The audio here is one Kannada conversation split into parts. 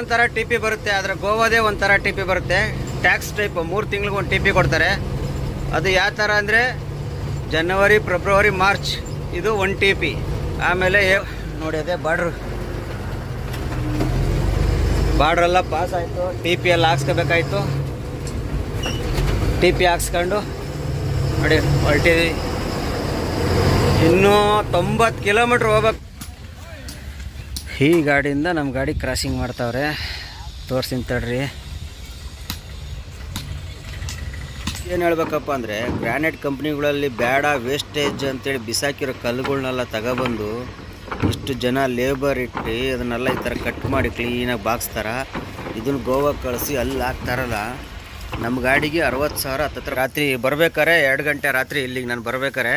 ಒಂಥರ ಟಿ ಪಿ ಬರುತ್ತೆ, ಆದರೆ ಗೋವಾದೇ ಒಂಥರ ಟಿ ಪಿ ಬರುತ್ತೆ. ಟ್ಯಾಕ್ಸ್ ಟೈಪ್ ಮೂರು ತಿಂಗಳಿಗೆ ಒಂದು ಟಿ ಪಿ ಕೊಡ್ತಾರೆ. ಅದು ಯಾವ ಥರ ಅಂದರೆ ಜನವರಿ ಫೆಬ್ರವರಿ ಮಾರ್ಚ್ ಇದು ಒನ್ ಟಿ ಪಿ ಆಮೇಲೆ ನೋಡಿ ಅದೇ ಬಾರ್ಡ್ರ್. ಬಾರ್ಡ್ರೆಲ್ಲ ಪಾಸ್ ಆಯಿತು. ಟಿ ಪಿ ಎಲ್ಲ ಹಾಕ್ಸ್ಕೋಬೇಕಾಯ್ತು. ಟಿ ಪಿ ಹಾಕ್ಸ್ಕೊಂಡು ನೋಡಿ, ಹೊರಟಿದ್ವಿ. ಇನ್ನೂ ತೊಂಬತ್ತು ಕಿಲೋಮೀಟ್ರ್ ಹೋಗ್ಬೇಕು. ಈ ಗಾಡಿಯಿಂದ ನಮ್ಮ ಗಾಡಿ ಕ್ರಾಸಿಂಗ್ ಮಾಡ್ತಾವ್ರೆ. ತೋರ್ಸಿನ ತಡ್ರಿ. ಏನು ಹೇಳ್ಬೇಕಪ್ಪ ಅಂದರೆ ಗ್ರಾನೈಟ್ ಕಂಪ್ನಿಗಳಲ್ಲಿ ಬೇಡ ವೇಸ್ಟೇಜ್ ಅಂತೇಳಿ ಬಿಸಾಕಿರೋ ಕಲ್ಲುಗಳನ್ನೆಲ್ಲ ತಗೊಬಂದು ಇಷ್ಟು ಜನ ಲೇಬರ್ ಇಟ್ಟು ಅದನ್ನೆಲ್ಲ ಈ ಥರ ಕಟ್ ಮಾಡಿ ಕ್ಲೀನಾಗಿ ಬಾಕ್ಸ್ತಾರ. ಇದನ್ನು ಗೋವಾಗೆ ಕಳಿಸಿ ಅಲ್ಲಿ ಹಾಕ್ತಾರಲ್ಲ ನಮ್ಮ ಗಾಡಿಗೆ ಅರವತ್ತು ಸಾವಿರ ಹತ್ತತ್ರ. ರಾತ್ರಿ ಬರ್ಬೇಕಾರೆ, ಎರಡು ಗಂಟೆ ರಾತ್ರಿ ಇಲ್ಲಿಗೆ ನಾನು ಬರ್ಬೇಕಾರೆ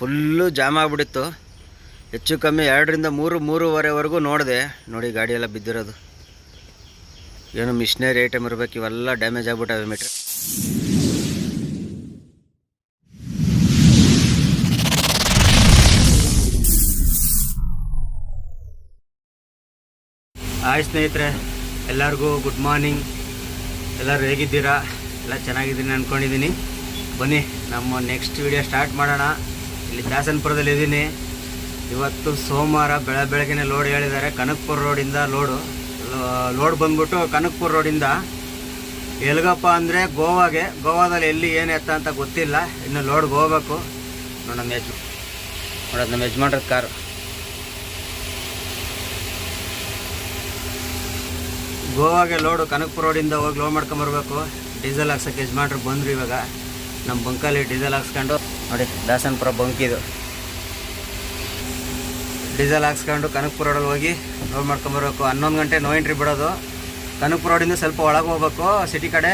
ಫುಲ್ಲು ಜಾಮ್ ಆಗಿಬಿಟ್ಟಿತ್ತು ಹೆಚ್ಚು ಕಮ್ಮಿ ಎರಡರಿಂದ ಮೂರು, ಮೂರುವರೆವರೆಗೂ ನೋಡಿದೆ. ನೋಡಿ, ಗಾಡಿ ಎಲ್ಲ ಬಿದ್ದಿರೋದು. ಏನು ಮಿಷನರಿ ಐಟಮ್ ಇರಬೇಕು, ಇವೆಲ್ಲ ಡ್ಯಾಮೇಜ್ ಆಗ್ಬಿಟ್ಟವೆ ಮೀಟ್ರ್ ಆಯ್ ಸ್ನೇಹಿತರೆ, ಎಲ್ಲರಿಗೂ ಗುಡ್ ಮಾರ್ನಿಂಗ್ ಎಲ್ಲರೂ ಹೇಗಿದ್ದೀರಾ? ಎಲ್ಲ ಚೆನ್ನಾಗಿದ್ದೀನಿ ಅಂದ್ಕೊಂಡಿದ್ದೀನಿ ಬನ್ನಿ, ನಮ್ಮ ನೆಕ್ಸ್ಟ್ ವಿಡಿಯೋ ಸ್ಟಾರ್ಟ್ ಮಾಡೋಣ. ಇಲ್ಲಿ ದಾಸನಪುರದಲ್ಲಿ ಇದ್ದೀನಿ ಇವತ್ತು ಸೋಮವಾರ ಬೆಳ ಬೆಳಗ್ಗೆನೆ ಲೋಡ್ ಹೇಳಿದ್ದಾರೆ. ಕನಕ್ಪುರ ರೋಡಿಂದ ಲೋಡು ಲೋಡ್ ಬಂದ್ಬಿಟ್ಟು ಕನಕ್ಪುರ ರೋಡಿಂದ ಎಲ್ಗಪ್ಪ ಅಂದರೆ ಗೋವಾಗೆ. ಗೋವಾದಲ್ಲಿ ಎಲ್ಲಿ, ಏನು ಎತ್ತ ಅಂತ ಗೊತ್ತಿಲ್ಲ. ಇನ್ನು ಲೋಡ್ಗೆ ಹೋಗ್ಬೇಕು. ನೋಡಿ ನಮ್ಮ ಯಜ್ ನೋಡೋದು ನಮ್ಮ ಯಜಮಾನ್ರದ ಕಾರು. ಗೋವಾಗೆ ಲೋಡು, ಕನಕ್ಪುರ ರೋಡಿಂದ ಹೋಗಿ ಲೋಡ್ ಮಾಡ್ಕೊಂಬರ್ಬೇಕು. ಡೀಸೆಲ್ ಹಾಕ್ಸೋಕೆ ಯಜಮಾನ್ರು ಬಂದರು ಇವಾಗ. ನಮ್ಮ ಬಂಕಲ್ಲಿ ಡೀಸೆಲ್ ಹಾಕ್ಸ್ಕೊಂಡು ನೋಡಿ, ದಾಸನ್ಪುರ ಬಂಕಿದು ಡೀಸೆಲ್ ಹಾಕ್ಸ್ಕೊಂಡು ಕನಕಪುರ ರೋಡಲ್ಲಿ ಹೋಗಿ ಲೋಡ್ ಮಾಡ್ಕೊಂಬರ್ಬೇಕು ಹನ್ನೊಂದು ಗಂಟೆ ನೋ ಎಂಟ್ರಿ ಬಿಡೋದು. ಕನಕಪುರ ರೋಡಿಂದ ಸ್ವಲ್ಪ ಒಳಗೆ ಹೋಗ್ಬೇಕು ಸಿಟಿ ಕಡೆ.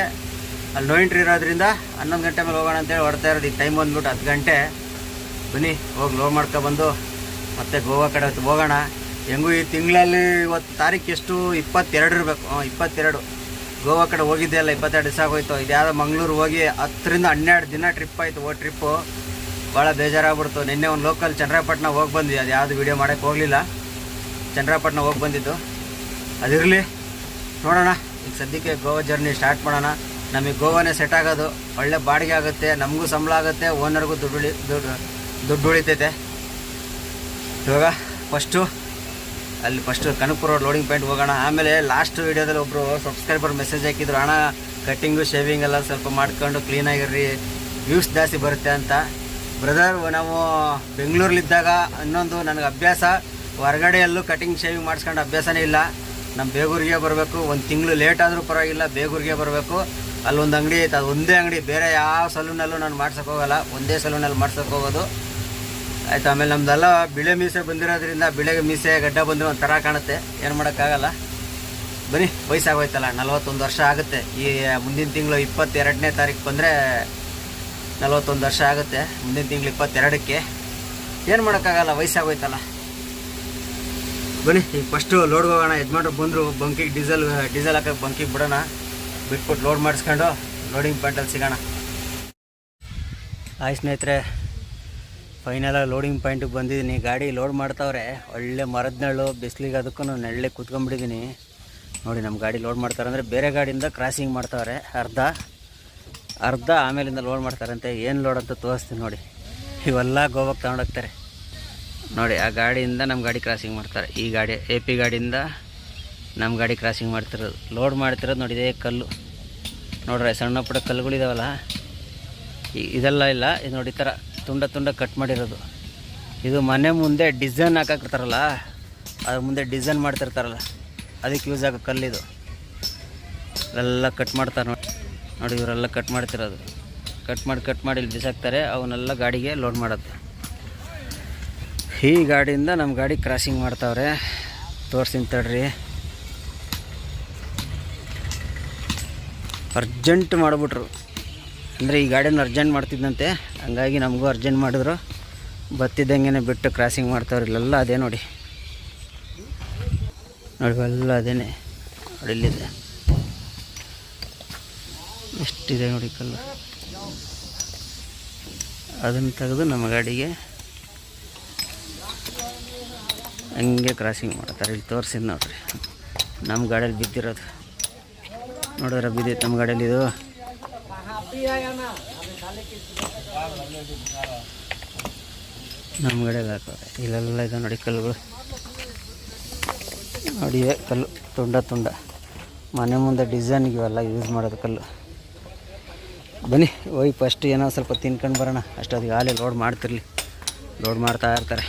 ಅಲ್ಲಿ ನೋ ಎಂಟ್ರಿ ಇರೋದ್ರಿಂದ ಹನ್ನೊಂದು ಗಂಟೆ ಮೇಲೆ ಹೋಗೋಣ ಅಂತೇಳಿ ಹೊಡ್ತಾ ಇರೋದು. ಈಗ ಟೈಮ್ ಬಂದ್ಬಿಟ್ಟು ಹತ್ತು ಗಂಟೆ. ಬನ್ನಿ, ಹೋಗಿ ಲೋಡ್ ಮಾಡ್ಕೊಬಂದು ಮತ್ತೆ ಗೋವಾ ಕಡೆ ಹೊತ್ತು ಹೋಗೋಣ. ಹೆಂಗೂ ಈ ತಿಂಗಳಲ್ಲಿ ಇವತ್ತು ತಾರೀಕು ಎಷ್ಟು? ಇಪ್ಪತ್ತೆರಡು ಇರಬೇಕು. ಇಪ್ಪತ್ತೆರಡು. ಗೋವಾ ಕಡೆ ಹೋಗಿದ್ದೆ ಅಲ್ಲ, ಇಪ್ಪತ್ತೆರಡು ದಿವಸ ಆಗೋಯ್ತು. ಇದ್ಯಾವುದೋ ಮಂಗಳೂರು ಹೋಗಿ ಹತ್ತರಿಂದ ಹನ್ನೆರಡು ದಿನ ಟ್ರಿಪ್ ಆಯಿತು ಓ ಟ್ರಿಪ್ಪು ಭಾಳ ಬೇಜಾರಾಗ್ಬಿಡ್ತು. ನಿನ್ನೆ ಒಂದು ಲೋಕಲ್ ಚಂದ್ರಪಟ್ಟಣ ಹೋಗಿ ಬಂದ್ವಿ. ಅದು ಯಾವುದು ವೀಡಿಯೋ ಮಾಡೋಕ್ಕೆ ಹೋಗಲಿಲ್ಲ. ಚಂದ್ರಪಟ್ಟಣ ಹೋಗಿ ಬಂದಿದ್ದು. ಅದಿರಲಿ ನೋಡೋಣ. ಈಗ ಸದ್ಯಕ್ಕೆ ಗೋವಾ ಜರ್ನಿ ಸ್ಟಾರ್ಟ್ ಮಾಡೋಣ. ನಮಗೆ ಗೋವಾನೇ ಸೆಟ್ ಆಗೋದು. ಒಳ್ಳೆ ಬಾಡಿಗೆ ಆಗುತ್ತೆ. ನಮಗೂ ಸಂಬಳ ಆಗುತ್ತೆ. ಓನರ್ಗೂ ದುಡ್ಡು ದುಡ್ಡು ದುಡ್ಡು ಉಳಿತೈತೆ. ಇವಾಗ ಫಸ್ಟು ಅಲ್ಲಿ ಫಸ್ಟು ಕನಕಪುರ ಲೋಡಿಂಗ್ ಪಾಯಿಂಟ್ ಹೋಗೋಣ. ಆಮೇಲೆ ಲಾಸ್ಟ್ ವೀಡಿಯೋದಲ್ಲಿ ಒಬ್ಬರು ಸಬ್ಸ್ಕ್ರೈಬರ್ ಮೆಸೇಜ್ ಹಾಕಿದ್ರು. ಹಣ ಕಟ್ಟಿಂಗು ಶೇವಿಂಗ್ ಎಲ್ಲ ಸ್ವಲ್ಪ ಮಾಡ್ಕೊಂಡು ಕ್ಲೀನಾಗಿರ್ರಿ ವ್ಯೂಸ್ ಜಾಸ್ತಿ ಬರುತ್ತೆ ಅಂತ. ಬ್ರದರ್, ನಾವು ಬೆಂಗಳೂರಲ್ಲಿದ್ದಾಗ ಇನ್ನೊಂದು ನನಗೆ ಅಭ್ಯಾಸ. ಹೊರಗಡೆಯಲ್ಲೂ ಕಟಿಂಗ್ ಶೇವಿಂಗ್ ಮಾಡಿಸ್ಕೊಂಡು ಅಭ್ಯಾಸನೇ ಇಲ್ಲ. ನಮ್ಮ ಬೇಗೂರಿಗೆ ಬರಬೇಕು. ಒಂದು ತಿಂಗಳು ಲೇಟ್ ಆದರೂ ಪರವಾಗಿಲ್ಲ, ಬೇಗೂರಿಗೆ ಬರಬೇಕು. ಅಲ್ಲೊಂದು ಅಂಗಡಿ ಐತೆ, ಅದು ಒಂದೇ ಅಂಗಡಿ. ಬೇರೆ ಯಾವ ಸಲೂನಲ್ಲೂ ನಾನು ಮಾಡ್ಸೋಕೆ ಹೋಗಲ್ಲ. ಒಂದೇ ಸಲೂನಲ್ಲಿ ಮಾಡ್ಸೋಕೆ ಹೋಗೋದು. ಆಯ್ತು, ಆಮೇಲೆ ನಮ್ಮದೆಲ್ಲ ಬಿಳೆ ಮೀಸೆ ಬಂದಿರೋದ್ರಿಂದ ಬಿಳೆಗೆ ಮೀಸೆ, ಗಡ್ಡ ಬಂದಿರೋ ಒಂಥರ ಕಾಣುತ್ತೆ. ಏನು ಮಾಡೋಕ್ಕಾಗಲ್ಲ. ಬನ್ನಿ, ವಯಸ್ಸಾಗೋಯ್ತಲ್ಲ, ನಲ್ವತ್ತೊಂದು ವರ್ಷ ಆಗುತ್ತೆ. ಈ ಮುಂದಿನ ತಿಂಗಳು ಇಪ್ಪತ್ತೆರಡನೇ ತಾರೀಕು ಬಂದರೆ ನಲ್ವತ್ತೊಂದು ವರ್ಷ ಆಗುತ್ತೆ, ಮುಂದಿನ ತಿಂಗಳು ಇಪ್ಪತ್ತೆರಡಕ್ಕೆ. ಏನು ಮಾಡೋಕ್ಕಾಗಲ್ಲ, ವಯಸ್ಸಾಗೋಯ್ತಲ್ಲ. ಬನ್ನಿ ಈಗ ಫಸ್ಟು ಲೋಡ್ಗೆ ಹೋಗೋಣ, ಯಜಮಾನ್ರು ಬಂದರು, ಬಂಕಿಗೆ ಡೀಸೆಲ್ ಡೀಸೆಲ್ ಹಾಕೋಕ್ಕೆ ಬಂಕಿಗೆ ಬಿಡೋಣ. ಬಿಟ್ಬಿಟ್ಟು ಲೋಡ್ ಮಾಡಿಸ್ಕೊಂಡು ಲೋಡಿಂಗ್ ಪಾಯಿಂಟಲ್ಲಿ ಸಿಗೋಣ. ಆಯ್ ಸ್ನೇಹಿತರೆ ಫೈನಲಾಗಿ ಲೋಡಿಂಗ್ ಪಾಯಿಂಟಿಗೆ ಬಂದಿದ್ದೀನಿ. ಗಾಡಿ ಲೋಡ್ ಮಾಡ್ತಾವ್ರೆ, ಒಳ್ಳೆ ಮರದ ನೆರಳು, ಬಿಸಿಲಿಗೆ ಅದಕ್ಕೂ ನೆರಳೆ ಕೂತ್ಕೊಂಡ್ಬಿಟ್ಟಿದ್ದೀನಿ. ನೋಡಿ ನಮ್ಮ ಗಾಡಿ ಲೋಡ್ ಮಾಡ್ತಾರೆ ಅಂದರೆ ಬೇರೆ ಗಾಡಿಯಿಂದ ಕ್ರಾಸಿಂಗ್ ಮಾಡ್ತಾವ್ರೆ, ಅರ್ಧ. ಅರ್ಧ ಆಮೇಲಿಂದ ಲೋಡ್ ಮಾಡ್ತಾರಂತೆ. ಏನು ಲೋಡ್ ಅಂತ ತೋರಿಸ್ತೀನಿ ನೋಡಿ. ಇವೆಲ್ಲ ಗೋವಾಗ ತೊಗೊಂಡೋಗ್ತಾರೆ ನೋಡಿ, ಆ ಗಾಡಿಯಿಂದ ನಮ್ಮ ಗಾಡಿ ಕ್ರಾಸಿಂಗ್ ಮಾಡ್ತಾರೆ. ಈ ಗಾಡಿ ಎ ಪಿ ಗಾಡಿಯಿಂದ ನಮ್ಮ ಗಾಡಿ ಕ್ರಾಸಿಂಗ್ ಮಾಡ್ತಿರೋದು. ಲೋಡ್ ಮಾಡ್ತಿರೋದು ನೋಡಿ, ಇದೇ ಕಲ್ಲು. ನೋಡ್ರಿ, ಸಣ್ಣ ಪುಟ್ಟ ಕಲ್ಲುಗಳಿದಾವಲ್ಲ ಇದೆಲ್ಲ ಇಲ್ಲ. ಇದು ನೋಡಿ, ಈ ಥರ ತುಂಡ ತುಂಡ ಕಟ್ ಮಾಡಿರೋದು. ಇದು ಮನೆ ಮುಂದೆ ಡಿಸೈನ್ ಹಾಕಾಕಿರ್ತಾರಲ್ಲ ಅದ್ರ ಮುಂದೆ ಡಿಸೈನ್ ಮಾಡ್ತಿರ್ತಾರಲ್ಲ? ಅದಕ್ಕೆ ಯೂಸ್ ಆಗೋ ಕಲ್ಲಿದು ಎಲ್ಲ ಕಟ್ ಮಾಡ್ತಾರೆ ನೋಡಿ. ನೋಡಿ, ಇವರೆಲ್ಲ ಕಟ್ ಮಾಡ್ತಿರೋದು. ಕಟ್ ಮಾಡಿ ಕಟ್ ಮಾಡಿ ಇಲ್ಲಿ ಬಿಸಾಕ್ತಾರೆ. ಅವನ್ನೆಲ್ಲ ಗಾಡಿಗೆ ಲೋಡ್ ಮಾಡೋದು ಈ ಗಾಡಿಯಿಂದ ನಮ್ಮ ಗಾಡಿ ಕ್ರಾಸಿಂಗ್ ಮಾಡ್ತಾವ್ರೆ. ತೋರ್ಸಿನ್ ತಡ್ರಿ. ಅರ್ಜೆಂಟ್ ಮಾಡಿಬಿಟ್ರು. ಅಂದರೆ ಈ ಗಾಡಿನ ಅರ್ಜೆಂಟ್ ಮಾಡ್ತಿದ್ದಂತೆ. ಹಂಗಾಗಿ ನಮಗೂ ಅರ್ಜೆಂಟ್ ಮಾಡಿದ್ರು. ಬತ್ತಿದ್ದಂಗೆ ಬಿಟ್ಟು ಕ್ರಾಸಿಂಗ್ ಮಾಡ್ತಾವ್ರೆ. ಇಲ್ಲೆಲ್ಲ ಅದೇ ನೋಡಿ. ನೋಡಿ ಎಲ್ಲ ಅದೇನೆ. ಇಲ್ಲಿದೆ. ಎಷ್ಟಿದೆ ನೋಡಿ ಕಲ್ಲು. ಅದನ್ನು ತೆಗೆದು ನಮ್ಮ ಗಾಡಿಗೆ ಹಂಗೆ ಕ್ರಾಸಿಂಗ್ ಮಾಡ್ತಾರೆ. ಇಲ್ಲಿ ತೋರಿಸಿದ್ ನೋಡ್ರಿ. ನಮ್ಮ ಗಾಡಿಯಲ್ಲಿ ಬಿದ್ದಿರೋದು. ನೋಡಿದ್ರೆ ಬಿದ್ದಿತ್ತು ನಮ್ಮ ಗಾಡಿಯಲ್ಲಿ ಇದು? ನಮ್ಮ ಗಾಡಿಯಲ್ಲಿ ಹಾಕೋರೆ ಇಲ್ಲೆಲ್ಲ ಇದೆ ನೋಡಿ ಕಲ್ಲುಗಳು. ನೋಡಿ ಕಲ್ಲು. ತುಂಡ ತುಂಡ. ಮನೆ ಮುಂದೆ ಡಿಸೈನ್ಗೆ ಇವೆಲ್ಲ ಯೂಸ್ ಮಾಡೋದು ಕಲ್ಲು. ಬನ್ನಿ, ಹೋಗಿ ಫಸ್ಟ್ ಏನೋ ಸ್ವಲ್ಪ ತಿನ್ಕೊಂಡು ಬರೋಣ. ಅಷ್ಟೊತ್ತಿಗೆ ಹಾಲೆ ಲೋಡ್ ಮಾಡ್ತಿರಲಿ. ಲೋಡ್ ಮಾಡ್ತಾ ಇರ್ತಾರೆ.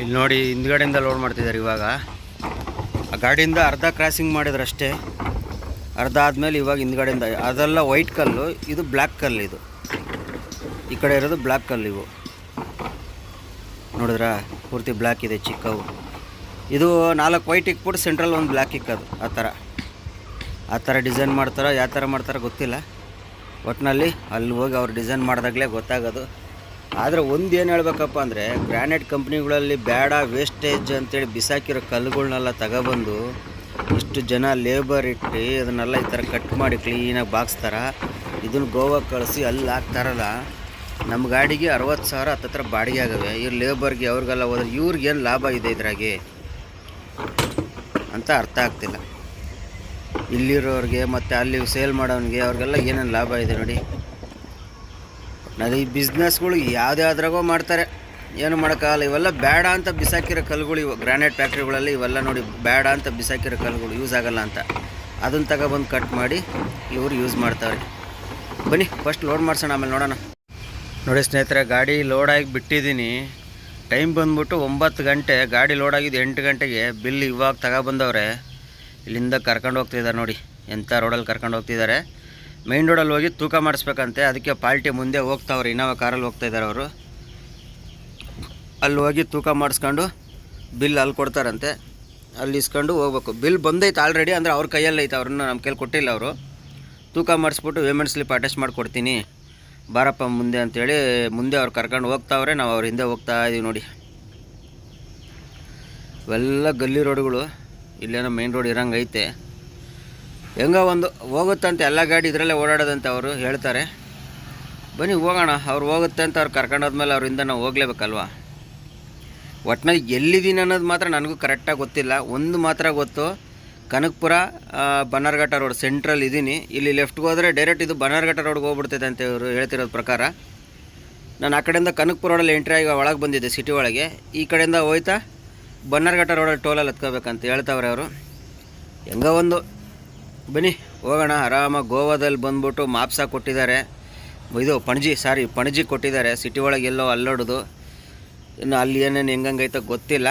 ಇಲ್ಲಿ ನೋಡಿ ಹಿಂದ್ಗಡೆಯಿಂದ ಲೋಡ್ ಮಾಡ್ತಿದ್ದಾರೆ ಇವಾಗ. ಆ ಗಾಡಿಯಿಂದ ಅರ್ಧ ಕ್ರಾಸಿಂಗ್ ಮಾಡಿದ್ರು ಅಷ್ಟೇ ಅರ್ಧ ಆದಮೇಲೆ ಇವಾಗ ಹಿಂದ್ಗಡೆಯಿಂದ, ಅದೆಲ್ಲ ವೈಟ್ ಕಲ್ಲು, ಇದು ಬ್ಲ್ಯಾಕ್ ಕಲ್ಲು ಇದು. ಈ ಕಡೆ ಇರೋದು ಬ್ಲ್ಯಾಕ್ ಕಲ್ಲು ಇವು. ನೋಡಿದ್ರಾ? ಪೂರ್ತಿ ಬ್ಲ್ಯಾಕ್ ಇದೆ, ಚಿಕ್ಕವು. ಇದು ನಾಲ್ಕು ವೈಟ್ ಇಕ್ಬಿಟ್ಟು ಸೆಂಟ್ರಲ್ ಒಂದು ಬ್ಲ್ಯಾಕ್ ಇಕ್ಕದು, ಆ ಥರ. ಆ ಥರ ಡಿಸೈನ್ ಮಾಡ್ತಾರೋ, ಯಾವ ಥರ ಮಾಡ್ತಾರೋ ಗೊತ್ತಿಲ್ಲ. ಒಟ್ಟಿನಲ್ಲಿ ಅಲ್ಲಿ ಹೋಗಿ ಅವ್ರು ಡಿಸೈನ್ ಮಾಡಿದಾಗಲೇ ಗೊತ್ತಾಗೋದು. ಆದರೆ ಒಂದು ಏನು ಹೇಳ್ಬೇಕಪ್ಪ ಅಂದರೆ, ಗ್ರಾನೈಟ್ ಕಂಪ್ನಿಗಳಲ್ಲಿ ಬೇಡ, ವೇಸ್ಟೇಜ್ ಅಂತೇಳಿ ಬಿಸಾಕಿರೋ ಕಲ್ಲುಗಳನ್ನೆಲ್ಲ ತಗೊಬಂದು ಇಷ್ಟು ಜನ ಲೇಬರ್ ಇಟ್ಟು ಅದನ್ನೆಲ್ಲ ಈ ಥರ ಕಟ್ ಮಾಡಿ ಕ್ಲೀನಾಗಿ ಬಾಗಿಸ್ತಾರ ಇದನ್ನ ಗೋವಾಗೆ ಕಳಿಸಿ ಅಲ್ಲಿ ಹಾಕ್ತಾರಲ್ಲ ನಮ್ಮ ಗಾಡಿಗೆ ಅರವತ್ತು ಸಾವಿರ ಹತ್ತತ್ರ ಬಾಡಿಗೆ ಆಗವೆ. ಇವ್ರು ಲೇಬರ್ಗೆ ಅವ್ರಿಗೆಲ್ಲ ಹೋದ್ರೆ ಇವ್ರಿಗೇನು ಲಾಭ ಇದೆ ಇದ್ರಾಗೆ? ಅಂತ ಅರ್ಥ ಆಗ್ತಿಲ್ಲ. ಇಲ್ಲಿರೋರಿಗೆ ಮತ್ತು ಅಲ್ಲಿ ಸೇಲ್ ಮಾಡೋನಿಗೆ ಅವ್ರಿಗೆಲ್ಲ ಏನೇನು ಲಾಭ ಇದೆ ನೋಡಿ. ಈ ಬಿಸ್ನೆಸ್ಗಳು ಯಾವುದ್ಯಾವ್ದ್ರಾಗೋ ಮಾಡ್ತಾರೆ. ಏನು ಮಾಡೋಕ್ಕಾಗಲ್ಲ. ಇವೆಲ್ಲ ಬೇಡ ಅಂತ ಬಿಸಾಕಿರೋ ಕಲ್ಲುಗಳು ಇವು. ಗ್ರಾನೈಟ್ ಫ್ಯಾಕ್ಟ್ರಿಗಳಲ್ಲಿ ಇವೆಲ್ಲ ನೋಡಿ ಬೇಡ ಅಂತ ಬಿಸಾಕಿರೋ ಕಲ್ಲುಗಳು ಯೂಸ್ ಆಗಲ್ಲ ಅಂತ. ಅದನ್ನು ತಗೊಬಂದು ಕಟ್ ಮಾಡಿ ಇವರು ಯೂಸ್ ಮಾಡ್ತಾರೆ ಬನ್ನಿ ಫಸ್ಟ್ ಲೋಡ್ ಮಾಡ್ಸೋಣ, ಆಮೇಲೆ ನೋಡೋಣ. ನೋಡಿ ಸ್ನೇಹಿತರೆ, ಗಾಡಿ ಲೋಡಾಗಿ ಬಿಟ್ಟಿದ್ದೀನಿ. ಟೈಮ್ ಬಂದ್ಬಿಟ್ಟು ಒಂಬತ್ತು ಗಂಟೆ, ಗಾಡಿ ಲೋಡಾಗಿದ್ದು ಎಂಟು ಗಂಟೆಗೆ ಬಿಲ್ ಇವಾಗ ತಗೊಬಂದವ್ರೆ. ಇಲ್ಲಿಂದ ಕರ್ಕೊಂಡು ಹೋಗ್ತಿದ್ದಾರೆ ನೋಡಿ. ಎಂಥ ರೋಡಲ್ಲಿ ಕರ್ಕೊಂಡು ಹೋಗ್ತಿದ್ದಾರೆ. ಮೇನ್ ರೋಡಲ್ಲಿ ಹೋಗಿ ತೂಕ ಮಾಡಿಸ್ಬೇಕಂತೆ. ಅದಕ್ಕೆ ಪಾಲ್ಟಿ ಮುಂದೆ ಹೋಗ್ತಾವ್ರೆ. ಇನ್ನೋವ ಕಾರಲ್ಲಿ ಹೋಗ್ತಾ ಇದ್ದಾರೆ ಅವರು. ಅಲ್ಲಿ ಹೋಗಿ ತೂಕ ಮಾಡಿಸ್ಕೊಂಡು ಬಿಲ್ ಅಲ್ಲಿ ಕೊಡ್ತಾರಂತೆ. ಅಲ್ಲಿ ಇಸ್ಕೊಂಡು ಹೋಗ್ಬೇಕು. ಬಿಲ್ ಬಂದೈತೆ ಆಲ್ರೆಡಿ ಅಂದರೆ ಅವ್ರ ಕೈಯಲ್ಲಿ ಐತೆ. ಅವ್ರನ್ನ ನಮ್ಮ ಕೈಲಿ ಕೊಟ್ಟಿಲ್ಲ ಅವರು. ತೂಕ ಮಾಡಿಸ್ಬಿಟ್ಟು ಪೇಮೆಂಟ್ ಸ್ಲಿಪ್ ಅಟ್ಯಾಚ್ ಮಾಡಿಕೊಡ್ತೀನಿ ಬಾರಪ್ಪ ಮುಂದೆ ಅಂತೇಳಿ ಮುಂದೆ ಅವ್ರು ಕರ್ಕೊಂಡು ಹೋಗ್ತಾವ್ರೆ. ನಾವು ಅವ್ರ ಹಿಂದೆ ಹೋಗ್ತಾ ಇದೀವಿ ನೋಡಿ. ಇವೆಲ್ಲ ಗಲ್ಲಿ ರೋಡ್ಗಳು ಇಲ್ಲೇನೋ ಮೇನ್ ರೋಡ್ ಇರಂಗೆ ಐತೆ ಹೆಂಗೋ ಒಂದು ಹೋಗುತ್ತಂತೆ ಎಲ್ಲ ಗಾಡಿ ಇದರಲ್ಲೇ ಓಡಾಡೋದಂತೆ ಅವರು ಹೇಳ್ತಾರೆ. ಬನ್ನಿ ಹೋಗೋಣ ಅವ್ರು ಹೋಗುತ್ತೆ ಅಂತ ಅವ್ರು ಕರ್ಕೊಂಡೋದ್ಮೇಲೆ ಅವರಿಂದ ನಾವು ಹೋಗ್ಲೇಬೇಕಲ್ವಾ? ಒಟ್ಟಿನಲ್ಲಿ ಎಲ್ಲಿದ್ದೀನಿ ಅನ್ನೋದು ಮಾತ್ರ ನನಗೂ ಕರೆಕ್ಟಾಗಿ ಗೊತ್ತಿಲ್ಲ. ಒಂದು ಮಾತ್ರ ಗೊತ್ತು ಕನಕಪುರ ಆ, ಬನ್ನರ್ಘಟ್ಟ ರೋಡ್ ಸೆಂಟ್ರಲ್ ಇದ್ದೀನಿ. ಇಲ್ಲಿ ಲೆಫ್ಟ್ಗೆ ಹೋದರೆ ಡೈರೆಕ್ಟ್ ಇದು ಬನ್ನರ್ಘಟ್ಟ ರೋಡ್ಗೆ ಹೋಗ್ಬಿಡ್ತೈತೆ ಅಂತ ಇವರು ಹೇಳ್ತಿರೋದು ಪ್ರಕಾರ. ನಾನು ಆ ಕಡೆಯಿಂದ ಕನಕಪುರ ರೋಡಲ್ಲಿ ಎಂಟ್ರಿ ಆಗಿ ಒಳಗೆ ಬಂದಿದ್ದೆ ಸಿಟಿ ಒಳಗೆ. ಈ ಕಡೆಯಿಂದ ಹೋಯ್ತಾ? ಬನ್ನರ್ಘಟ್ಟ ರೋಡಲ್ಲಿ ಟೋಲಲ್ಲಿ ಹತ್ಕೋಬೇಕಂತ ಹೇಳ್ತಾವ್ರೆ ಅವರು. ಹೆಂಗೋ ಒಂದು, ಬನ್ನಿ, ಹೋಗೋಣ. ಆರಾಮಾಗಿ ಗೋವಾದಲ್ಲಿ ಬಂದ್ಬಿಟ್ಟು ಮಾಪ್ಸ ಕೊಟ್ಟಿದ್ದಾರೆ. ಇದು ಪಣಜಿ, ಸಾರಿ, ಪಣಜಿ ಕೊಟ್ಟಿದ್ದಾರೆ. ಸಿಟಿ ಒಳಗೆ ಎಲ್ಲೋ ಅಲ್ಲೋಡೋದು. ಇನ್ನು ಅಲ್ಲಿ ಏನೇನು ಹೆಂಗಂಗೈತೋ ಗೊತ್ತಿಲ್ಲ.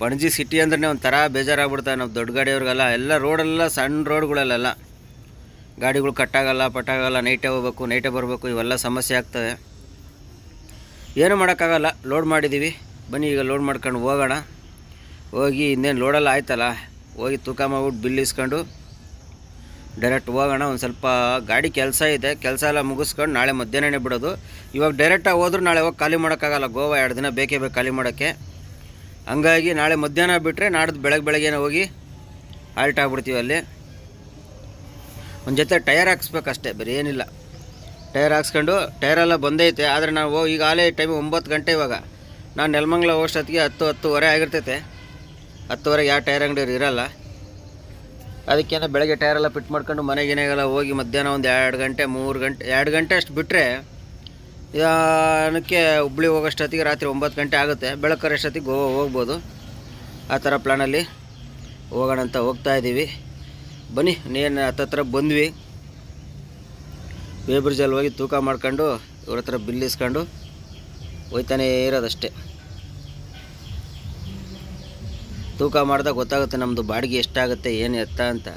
ಪಣಜಿ ಸಿಟಿ ಅಂದ್ರೆ ಒಂಥರ ಬೇಜಾರಾಗ್ಬಿಡ್ತಾರೆ ನಾವು ದೊಡ್ಡ ಗಾಡಿಯವ್ರಿಗೆಲ್ಲ. ಎಲ್ಲ ರೋಡೆಲ್ಲ ಸಣ್ಣ ರೋಡ್ಗಳಲ್ಲೆಲ್ಲ. ಗಾಡಿಗಳು ಕಟ್ಟಾಗಲ್ಲ, ಪಟ್ಟಾಗಲ್ಲ, ನೈಟೇ ಹೋಗ್ಬೇಕು, ನೈಟೇ ಬರಬೇಕು, ಇವೆಲ್ಲ ಸಮಸ್ಯೆ ಆಗ್ತವೆ ಏನು ಮಾಡೋಕ್ಕಾಗಲ್ಲ, ಲೋಡ್ ಮಾಡಿದ್ದೀವಿ. ಬನ್ನಿ, ಈಗ ಲೋಡ್ ಮಾಡ್ಕೊಂಡು ಹೋಗೋಣ. ಹೋಗಿ ಇನ್ನೇನು ಲೋಡೆಲ್ಲ ಆಯ್ತಲ್ಲ, ಹೋಗಿ ತೂಕ ಮಾಡ್ಬಿಟ್ಟು ಬಿಲ್ ಇಸ್ಕೊಂಡು ಡೈರೆಕ್ಟ್ ಹೋಗೋಣ. ಒಂದು ಸ್ವಲ್ಪ ಗಾಡಿ ಕೆಲಸ ಇದೆ, ಕೆಲಸ ಎಲ್ಲ ಮುಗಿಸ್ಕೊಂಡು ನಾಳೆ ಮಧ್ಯಾಹ್ನನೇ ಬಿಡೋದು. ಇವಾಗ ಡೈರೆಕ್ಟಾಗಿ ಹೋದ್ರೂ ನಾಳೆ ಹೋಗಿ ಖಾಲಿ ಮಾಡೋಕ್ಕಾಗಲ್ಲ, ಗೋವಾ ಎರಡು ದಿನ ಬೇಕೇ ಬೇಕು ಖಾಲಿ ಮಾಡೋಕ್ಕೆ. ಹಂಗಾಗಿ ನಾಳೆ ಮಧ್ಯಾಹ್ನ ಬಿಟ್ಟರೆ ನಾಡ್ದು ಬೆಳಗ್ಗೆ ಬೆಳಗ್ಗೆನೇ ಹೋಗಿ ಆಲ್ಟ್ ಆಗ್ಬಿಡ್ತೀವಿ ಅಲ್ಲಿ. ಒಂದು ಜೊತೆ ಟೈರ್ ಹಾಕ್ಸ್ಬೇಕಷ್ಟೇ, ಬೇರೆ ಏನಿಲ್ಲ. ಟೈರ್ ಹಾಕ್ಸ್ಕೊಂಡು ಟೈರೆಲ್ಲ ಬಂದೈತೆ, ಆದರೆ ನಾವು ಈಗ ಆಲೇ ಟೈಮ್ ಒಂಬತ್ತು ಗಂಟೆ ಇವಾಗ. ನಾನು ನೆಲಮಂಗ್ಲ ಹೋಗೋಷ್ಟೊತ್ತಿಗೆ ಹತ್ತು, ಹತ್ತುವರೆ ಆಗಿರ್ತೈತೆ. ಹತ್ತುವರೆಗೆ ಯಾವ ಟೈರ್ ಅಂಗಡಿ ಇರಲ್ಲ. ಅದಕ್ಕೇನೋ ಬೆಳಗ್ಗೆ ಟೈರೆಲ್ಲ ಫಿಟ್ ಮಾಡ್ಕೊಂಡು ಮನೆಗಿನೆಗೆಲ್ಲ ಹೋಗಿ ಮಧ್ಯಾಹ್ನ ಒಂದು ಎರಡು ಗಂಟೆ, ಮೂರು ಗಂಟೆ, ಎರಡು ಗಂಟೆ ಅಷ್ಟು ಬಿಟ್ಟರೆ ಇದಕ್ಕೆ ಹುಬ್ಳಿ ಹೋಗೋಷ್ಟೊತ್ತಿಗೆ ರಾತ್ರಿ ಒಂಬತ್ತು ಗಂಟೆ ಆಗುತ್ತೆ. ಬೆಳಕರಷ್ಟೊತ್ತಿಗೆ ಗೋವಾ ಹೋಗ್ಬೋದು. ಆ ಥರ ಪ್ಲ್ಯಾನಲ್ಲಿ ಹೋಗೋಣ ಅಂತ ಹೋಗ್ತಾ ಇದ್ದೀವಿ ಬನ್ನಿ, ನೀನು ಹತ್ತತ್ರ ಬಂದ್ವಿ. ಬ್ರಿಡ್ಜಲ್ಲಿ ಹೋಗಿ ತೂಕ ಮಾಡ್ಕೊಂಡು, ಇವ್ರ ಹತ್ರ ಬಿಲ್ಲಿಸ್ಕೊಂಡು ಹೋಗ್ತಾನೇ ಇರೋದಷ್ಟೇ ತೂಕ ಮಾಡಿದಾಗ ಗೊತ್ತಾಗುತ್ತೆ ನಮ್ಮದು ಬಾಡಿಗೆ ಎಷ್ಟಾಗುತ್ತೆ ಏನು ಎತ್ತ ಅಂತ.